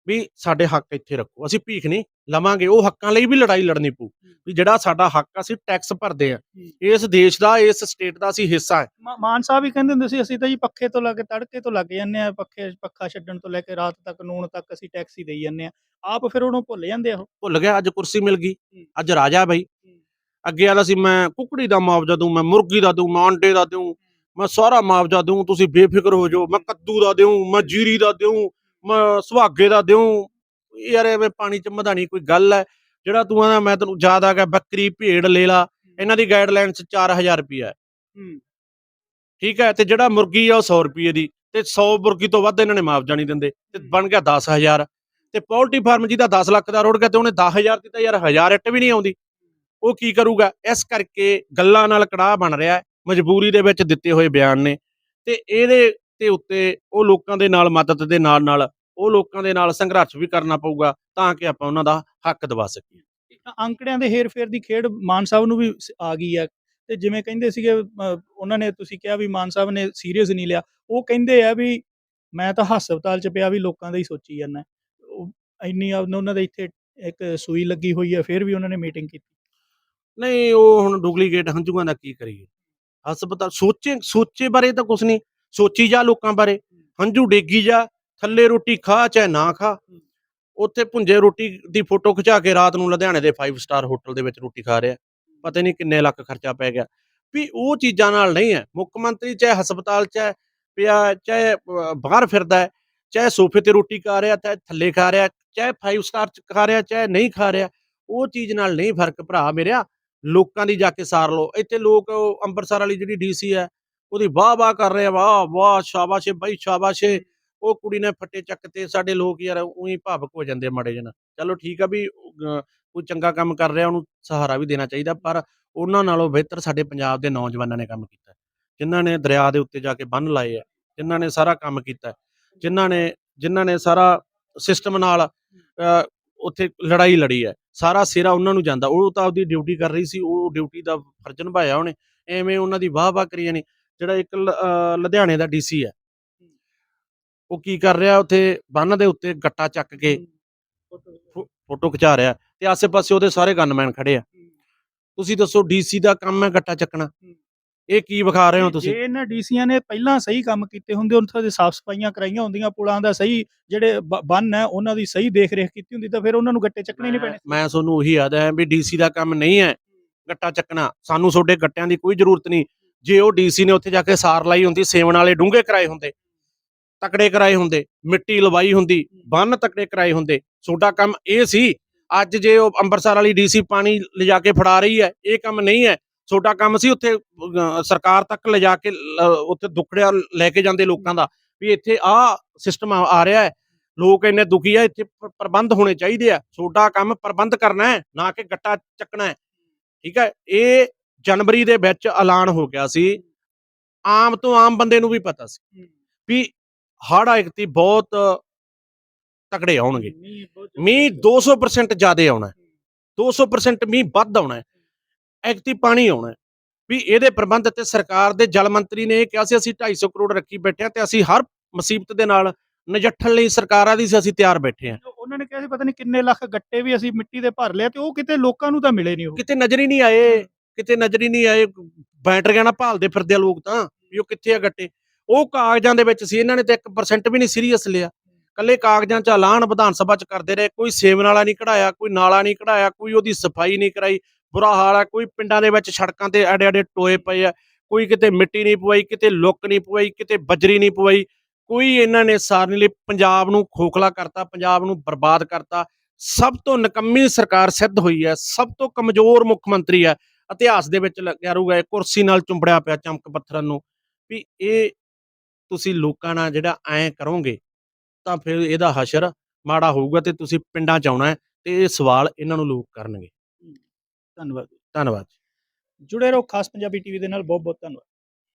ਵੀ ਸਾਡੇ ਹੱਕ ਇੱਥੇ ਰੱਖੋ। ਅਸੀਂ ਭੀਖ ਨਹੀਂ ਲਵਾਂਗੇ ਉਹ ਹੱਕਾਂ ਲਈ ਵੀ ਲੜਾਈ ਲੜਨੀ ਪਊ। ਵੀ ਜਿਹੜਾ ਸਾਡਾ ਹੱਕ ਆ, ਅਸੀਂ ਟੈਕਸ ਭਰਦੇ ਆ। ਇਸ ਦੇਸ਼ ਦਾ ਇਸ ਸਟੇਟ ਦਾ ਅਸੀਂ ਹਿੱਸਾ ਹੈ ਮਾਨ ਸਾਹਿਬ ਵੀ ਕਹਿੰਦੇ ਹੁੰਦੇ ਸੀ ਅਸੀਂ ਤਾਂ ਜੀ ਪੱਖੇ ਤੋਂ ਲੱਗ ਤੜਕੇ ਤੋਂ ਲੱਗ ਜਾਂਦੇ ਆ ਪੱਖੇ ਪੱਖਾ ਛੱਡਣ ਤੋਂ ਲੈ ਕੇ ਰਾਤ ਤੱਕ ਨੂਣ ਤੱਕ ਅਸੀਂ ਟੈਕਸੀ ਦੇਈ ਜਾਂਦੇ ਆ। ਆਪ ਫਿਰ ਉਹਨੂੰ ਭੁੱਲ ਜਾਂਦੇ ਆ ਉਹ। ਭੁੱਲ ਗਿਆ ਅੱਜ ਕੁਰਸੀ ਮਿਲ ਗਈ। ਹੂੰ। ਅੱਜ ਰਾਜਾ ਬਈ। ਅੱਗੇ ਵਾਲਾ ਸੀ ਮੈਂ ਕੁਕੜੀ ਦਾ ਮੁਆਵਜ਼ਾ ਦੂੰ ਮੈਂ ਮੁਰਗੀ ਦਾ ਦੂੰ ਮੈਂ ਅੰਡੇ ਦਾ ਦੂੰ ਮੈਂ ਸਾਰਾ ਮੁਆਵਜ਼ਾ ਦੂੰ ਤੁਸੀਂ ਬੇਫਿਕਰ ਹੋ ਜਾਓ ਮੈਂ ਕੱਦੂ ਦਾ ਦਊਂ ਮੈਂ ਜੀਰੀ ਦਾ ਮੈਂ ਸੁਹਾਗੇ ਦਾ ਦਊਂ ਯਾਰ ਐਵੇਂ ਪਾਣੀ ਚ ਮਧਾਣੀ ਕੋਈ ਗੱਲ ਹੈ ਜਿਹੜਾ ਤੂੰ ਆਂਦਾ ਮੈਂ ਤੈਨੂੰ ਯਾਦ ਆ ਗਿਆ ਬੱਕਰੀ ਭੇਡ ਲੈ ਲਾ। ਇਹਨਾਂ ਦੀ ਗਾਈਡਲਾਈਨ ਚ 4000 ਰੁਪਿਆ। ਠੀਕ ਹੈ ਤੇ ਜਿਹੜਾ ਮੁਰਗੀ ਆ ਉਹ 100 ਰੁਪਏ ਦੀ। ਤੇ 100 ਮੁਰਗੀ ਤੋਂ ਵੱਧ ਇਹਨਾਂ ਨੇ ਮੁਆਵਜ਼ਾ ਨਹੀਂ ਦਿੰਦੇ। ਤੇ ਬਣ ਗਿਆ 10000 ਤੇ ਪੋਲਟਰੀ ਫਾਰਮ ਜਿਹਦਾ 10 ਲੱਖ ਦਾ ਰੋੜ ਗਿਆ ਤੇ ਉਹਨੇ 10000 ਦਿੱਤਾ ਯਾਰ 1000 ਇੱਟ ਵੀ ਨਹੀਂ ਆਉਂਦੀ। ਉਹ ਕੀ ਕਰੂਗਾ? ਇਸ ਕਰਕੇ ਗੱਲਾਂ ਨਾਲ ਕੜਾਹ ਬਣ ਰਿਹਾ ਮਜਬੂਰੀ ਦੇ ਵਿੱਚ ਦਿੱਤੇ ਹੋਏ ਬਿਆਨ ਨੇ। ਤੇ ਇਹਦੇ ਤੇ ਉੱਤੇ ਉਹ ਲੋਕਾਂ ਦੇ ਨਾਲ ਮਦਦ ਦੇ ਨਾਲ ਨਾਲ ਉਹ ਲੋਕਾਂ ਦੇ ਨਾਲ ਸੰਘਰਸ਼ ਵੀ ਕਰਨਾ ਪਊਗਾ ਤਾਂ ਕਿ ਆਪਾਂ ਉਹਨਾਂ ਦਾ ਹੱਕ ਦਵਾ ਸਕੀਏ। ਅੰਕੜਿਆਂ ਦੇ ਹੇਰ-ਫੇਰ ਦੀ ਖੇਡ ਮਾਨ ਸਾਹਿਬ ਨੂੰ ਵੀ ਆ ਗਈ ਹੈ ਤੇ ਜਿਵੇਂ ਕਹਿੰਦੇ ਸੀਗੇ ਉਹਨਾਂ ਨੇ ਤੁਸੀਂ ਕਿਹਾ ਵੀ ਮਾਨ ਸਾਹਿਬ ਨੇ ਸੀਰੀਅਸ ਨਹੀਂ ਲਿਆ ਉਹ ਕਹਿੰਦੇ ਆ ਵੀ ਮੈਂ ਤਾਂ ਹਸਪਤਾਲ 'ਚ ਪਿਆ ਵੀ ਲੋਕਾਂ ਦਾ ਹੀ ਸੋਚੀ ਜਾਂਦਾ। ਇੰਨੀ ਆ- ਉਹਨਾਂ ਦੇ ਇੱਥੇ ਇੱਕ ਸੂਈ ਲੱਗੀ ਹੋਈ ਹੈ ਫਿਰ ਵੀ ਉਹਨਾਂ ਨੇ ਮੀਟਿੰਗ ਕੀਤੀ। ਨਹੀਂ ਉਹ ਹੁਣ ਡੁਪਲੀਕੇਟ ਹੰਝੂਆਂ ਦਾ ਕੀ ਕਰੀਏ? ਹਸਪਤਾਲ ਸੋਚੇ ਸੋਚੇ ਬਾਰੇ ਤਾਂ ਕੁਝ ਨਹੀਂ। ਸੋਚੀ ਜਾ ਲੋਕਾਂ ਬਾਰੇ, ਹੰਝੂ ਡੇਗੀ ਜਾ, ਥੱਲੇ ਰੋਟੀ ਖਾ ਚਾਹੇ ਨਾ ਖਾ। ਉੱਥੇ ਭੁੰਜੇ ਰੋਟੀ ਦੀ ਫੋਟੋ ਖਿਚਾ ਕੇ ਰਾਤ ਨੂੰ ਲੁਧਿਆਣੇ ਦੇ 5 ਸਟਾਰ ਹੋਟਲ ਦੇ ਵਿੱਚ ਰੋਟੀ ਖਾ ਰਿਹਾ। ਪਤਾ ਨਹੀਂ ਕਿੰਨੇ ਲੱਖ ਖਰਚਾ ਪੈ ਗਿਆ। ਵੀ ਉਹ ਚੀਜ਼ਾਂ ਨਾਲ ਨਹੀਂ ਹੈ। ਮੁੱਖ ਮੰਤਰੀ ਚਾਹੇ ਹਸਪਤਾਲ ਚ ਹੈ ਪਿਆ, ਚਾਹੇ ਬਾਹਰ ਫਿਰਦਾ ਹੈ, ਚਾਹੇ ਸੋਫੇ ਤੇ ਰੋਟੀ ਖਾ ਰਿਹਾ, ਚਾਹੇ ਥੱਲੇ ਖਾ ਰਿਹਾ, ਚਾਹੇ 5 ਸਟਾਰ ਚ ਖਾ ਰਿਹਾ, ਚਾਹੇ ਨਹੀਂ ਖਾ ਰਿਹਾ, ਉਹ ਚੀਜ਼ ਨਾਲ ਨਹੀਂ ਫ਼ਰਕ ਭਰਾ ਮੇਰਿਆ। ਲੋਕਾਂ ਦੀ ਜਾ ਕੇ ਸਾਰ ਲਓ। ਇੱਥੇ ਲੋਕ ਅੰਮ੍ਰਿਤਸਰ ਵਾਲੀ ਜਿਹੜੀ ਡੀਸੀ ਹੈ ਉਹਦੀ ਵਾਹ ਵਾਹ ਕਰ ਰਹੇ ਆ ਵਾਹ ਵਾਹ ਸ਼ਾਬਾਸ਼ ਏ ਬਾਈ ਸ਼ਾਬਾਸ਼ ਏ। ਉਹ ਕੁੜੀ ਨੇ ਫੱਟੇ ਚੱਕ ਤੇ ਸਾਡੇ ਲੋਕ ਯਾਰ ਉਹੀ ਭਾਵਕ ਹੋ ਜਾਂਦੇ ਆ ਮਾੜੇ ਜਨ ਚਲੋ ਠੀਕ ਆ ਵੀ ਕੋਈ ਚੰਗਾ ਕੰਮ ਕਰ ਰਿਹਾ ਉਹਨੂੰ ਸਹਾਰਾ ਵੀ ਦੇਣਾ ਚਾਹੀਦਾ ਪਰ ਉਹਨਾਂ ਨਾਲੋਂ ਬਿਹਤਰ ਸਾਡੇ ਪੰਜਾਬ ਦੇ ਨੌਜਵਾਨਾਂ ਨੇ ਕੰਮ ਕੀਤਾ। ਜਿਨ੍ਹਾਂ ਨੇ ਦਰਿਆ ਦੇ ਉੱਤੇ ਜਾ ਕੇ ਬੰਨ ਲਾਏ ਆ ਜਿਨ੍ਹਾਂ ਨੇ ਸਾਰਾ ਕੰਮ ਕੀਤਾ ਜਿਨ੍ਹਾਂ ਨੇ ਜਿਨ੍ਹਾਂ ਨੇ ਸਾਰਾ ਸਿਸਟਮ ਨਾਲ ਅਹ, ਉੱਥੇ ਲੜਾਈ ਲੜੀ ਹੈ ਸਾਰਾ ਸਿਰਾ ਉਹਨਾਂ ਨੂੰ ਜਾਂਦਾ। ਉਹ ਤਾਂ ਆਪਦੀ ਡਿਊਟੀ ਕਰ ਰਹੀ ਸੀ ਉਹ ਡਿਊਟੀ ਦਾ ਫਰਜ਼ ਨਿਭਾਇਆ ਉਹਨੇ। ਐਵੇਂ ਉਹਨਾਂ ਦੀ ਵਾਹ ਵਾਹ ਕਰੀ ਜਾਣੀ ਜਿਹੜਾ ਇੱਕ ਲੁਧਿਆਣੇ ਦਾ ਡੀਸੀ ਹੈ। ਉਹ ਕੀ ਕਰ ਰਿਹਾ ਉੱਥੇ? ਬੰਨ ਦੇ ਉੱਤੇ ਗੱਟਾ ਚੱਕ ਕੇ ਫੋਟੋ ਖਿਚਾ ਰਿਹਾ ਤੇ ਆਸੇ-ਪਾਸੇ ਉਹਦੇ ਸਾਰੇ ਗਨਮੈਨ ਖੜੇ ਆ। ਤੁਸੀਂ ਦੱਸੋ ਡੀਸੀ ਦਾ ਕੰਮ ਹੈ ਗੱਟਾ ਚੱਕਣਾ? ਇਹ ਕੀ ਵਿਖਾ ਰਹੇ ਹੋ ਤੁਸੀਂ? ਜੇ ਇਹਨਾਂ ਡੀਸੀਆਂ ਨੇ ਪਹਿਲਾਂ ਸਹੀ ਕੰਮ ਕੀਤੇ ਹੁੰਦੇ ਉਹਨਾਂ ਦੇ ਸਾਫ਼ ਸਫਾਈਆਂ ਕਰਾਈਆਂ ਹੁੰਦੀਆਂ ਪੁਲਾਂ ਦਾ ਸਹੀ ਜਿਹੜੇ ਬੰਨ ਹੈ ਉਹਨਾਂ ਦੀ ਸਹੀ ਦੇਖ ਰੇਖ ਕੀਤੀ ਹੁੰਦੀ ਤਾਂ ਫਿਰ ਉਹਨਾਂ ਨੂੰ ਗੱਟੇ ਚੱਕਣੇ ਨਹੀਂ ਪੈਣੇ ਮੈਂ- ਮੈਂ ਤੁਹਾਨੂੰ ਉਹੀ ਆਦਾ ਹੈ ਵੀ ਡੀਸੀ ਦਾ ਕੰਮ ਨਹੀਂ ਹੈ। ਗੱਟਾ ਚੱਕਣਾ। ਸਾਨੂੰ ਤੁਹਾਡੇ ਗੱਟਿਆਂ ਦੀ ਕੋਈ ਜ਼ਰੂਰਤ ਨਹੀਂ। ਜੇ ਉਹ ਡੀਸੀ ਨੇ ਉੱਥੇ ਜਾ ਕੇ ਸਾਰ ਲਾਈ ਹੁੰਦੀ, ਸੇਵਨ ਵਾਲੇ ਡੂੰਘੇ ਕਰਾਏ ਹੁੰਦੇ, ਤਕੜੇ ਕਰਾਏ ਹੁੰਦੇ, ਮਿੱਟੀ ਲਵਾਈ ਹੁੰਦੀ, ਬੰਨ ਤਕੜੇ ਕਰਾਏ ਹੁੰਦੇ ਤੁਹਾਡਾ ਕੰਮ ਇਹ ਸੀ, ਅੱਜ ਜੇ ਉਹ ਅੰਮ੍ਰਿਤਸਰ ਵਾਲੀ ਡੀਸੀ ਪਾਣੀ ਲਿਜਾ ਕੇ ਫੜਾ ਰਹੀ ਹੈ, ਇਹ ਕੰਮ ਨਹੀਂ ਹੈ ਤੁਹਾਡਾ ਕੰਮ ਸੀ ਉੱਥੇ ਸਰਕਾਰ ਤੱਕ ਲਿਜਾ ਕੇ ਲ- ਉੱਥੇ ਦੁੱਖੜਿਆ ਲੈ ਕੇ ਜਾਂਦੇ ਲੋਕਾਂ ਦਾ, ਵੀ ਇੱਥੇ ਆਹ ਸਿਸਟਮ ਆ ਰਿਹਾ ਹੈ, ਲੋਕ ਇੰਨੇ ਦੁਖੀ ਆ, ਇੱਥੇ ਪ੍ਰਬੰਧ ਹੋਣੇ ਚਾਹੀਦੇ ਆ ਛੋਟਾ ਕੰਮ ਪ੍ਰਬੰਧ ਕਰਨਾ ਹੈ, ਨਾ ਕਿ ਗੱਟਾ ਚੱਕਣਾ ਹੈ, ਠੀਕ ਹੈ, ਇਹ ਜਨਵਰੀ ਦੇ ਵਿੱਚ ਐਲਾਨ ਹੋ ਗਿਆ ਸੀ। ਆਮ ਤੋਂ ਆਮ ਬੰਦੇ ਨੂੰ ਵੀ ਪਤਾ ਸੀ ਵੀ ਹੜ੍ਹ ਆਇਕਤੀ ਬਹੁਤ ਤਕੜੇ ਆਉਣਗੇ। ਮੀਂਹ 200% ਜ਼ਿਆਦਾ ਆਉਣਾ ਹੈ। 200% ਮੀਂਹ ਵੱਧ ਆਉਣਾ ਹੈ। ਐਕਤੀ ਪਾਣੀ ਆਉਣਾ ਵੀ ਇਹਦੇ ਪ੍ਰਬੰਧ ਤੇ ਸਰਕਾਰ ਦੇ ਜਲ ਮੰਤਰੀ ਨੇ ਇਹ ਕਿਹਾ ਸੀ ਅਸੀਂ 250 ਕਰੋੜ ਰੱਖੀ ਬੈਠੇ ਹਾਂ ਤੇ ਅਸੀਂ ਹਰ ਮੁਸੀਬਤ ਦੇ ਨਾਲ ਨਜਿੱਠਣ ਲਈ ਸਰਕਾਰਾਂ ਦੀ ਸੀ ਅਸੀਂ ਤਿਆਰ ਬੈਠੇ ਹਾਂ। ਉਹਨਾਂ ਨੇ ਕਿਹਾ ਸੀ ਪਤਾ ਨਹੀਂ ਕਿੰਨੇ ਲੱਖ ਗੱਟੇ ਵੀ ਅਸੀਂ ਮਿੱਟੀ ਦੇ ਭਰ ਲਿਆ ਤੇ ਉਹ ਕਿਤੇ ਲੋਕਾਂ ਨੂੰ ਤਾਂ ਮਿਲੇ ਨਹੀਂ ਉਹ। ਕਿਤੇ ਨਜ਼ਰ ਹੀ ਨਹੀਂ ਆਏ। ਕਿਤੇ ਨਜ਼ਰ ਹੀ ਨਹੀਂ ਆਏ ਬੈਟਰੀਆਂ ਨਾਲ ਭਾਲਦੇ ਫਿਰਦੇ ਲੋਕ ਤਾਂ, ਵੀ ਉਹ ਕਿੱਥੇ ਆ ਗੱਟੇ। ਉਹ ਕਾਗਜ਼ਾਂ ਦੇ ਵਿੱਚ ਸੀ, ਇਹਨਾਂ ਨੇ ਤਾਂ 1% ਵੀ ਨਹੀਂ ਸੀਰੀਅਸ ਲਿਆ। ਕੱਲੇ ਕਾਗਜ਼ਾਂ 'ਚ ਐਲਾਨ ਵਿਧਾਨ ਸਭਾ 'ਚ ਕਰਦੇ ਰਹੇ, ਕੋਈ ਸੇਵ ਨਾਲਾ ਨਹੀਂ ਕਢਾਇਆ, ਕੋਈ ਨਾਲਾ ਨਹੀਂ ਕਢਾਇਆ, ਕੋਈ ਉਹਦੀ ਸਫ਼ਾਈ ਨਹੀਂ ਕਰਾਈ, ਬੁਰਾ ਹਾਲ ਹੈ ਕੋਈ ਪਿੰਡਾਂ ਦੇ ਵਿੱਚ ਸੜਕਾਂ ਤੇ ਐਡੇ ਐਡੇ ਟੋਏ ਪਏ ਆ, ਕੋਈ ਕਿਤੇ ਮਿੱਟੀ ਨਹੀਂ ਪਵਾਈ, ਕਿਤੇ ਲੁੱਕ ਨਹੀਂ ਪਵਾਈ, ਕਿਤੇ ਬਜਰੀ ਨਹੀਂ ਪਵਾਈ, ਕੋਈ ਇਹਨਾਂ ਨੇ ਸਾਰਨ ਲਈ, ਪੰਜਾਬ ਨੂੰ ਖੋਖਲਾ ਕਰਤਾ, ਪੰਜਾਬ ਨੂੰ ਬਰਬਾਦ ਕਰਤਾ। ਸਭ ਤੋਂ ਨਕੰਮੀ ਸਰਕਾਰ ਸਿੱਧ ਹੋਈ ਹੈ, ਸਭ ਤੋਂ ਕਮਜ਼ੋਰ ਮੁੱਖ ਮੰਤਰੀ ਹੈ ਇਤਿਹਾਸ ਦੇ ਵਿੱਚ ਲੱਗਿਆ ਰਹੂਗਾ ਇਹ ਕੁਰਸੀ ਨਾਲ ਚੁੰਬੜਿਆ ਪਿਆ ਚਮਕ ਪੱਥਰਾਂ ਨੂੰ ਵੀ ਇਹ ਤੁਸੀਂ ਲੋਕਾਂ ਨਾਲ ਜਿਹੜਾ ਐਂ ਕਰੋਗੇ ਤਾਂ ਫਿਰ ਇਹਦਾ ਹਸ਼ਰ ਮਾੜਾ ਹੋਊਗਾ ਤੇ ਤੁਸੀਂ ਪਿੰਡਾਂ ਚ ਆਉਣਾ ਤੇ ਇਹ ਸਵਾਲ ਇਹਨਾਂ ਨੂੰ ਲੋਕ ਕਰਨਗੇ। ਧੰਨਵਾਦ। ਧੰਨਵਾਦ ਜੁੜੇ ਰਹੋ ਖਾਸ ਪੰਜਾਬੀ ਟੀਵੀ ਦੇ ਨਾਲ ਬਹੁਤ ਬਹੁਤ ਧੰਨਵਾਦ।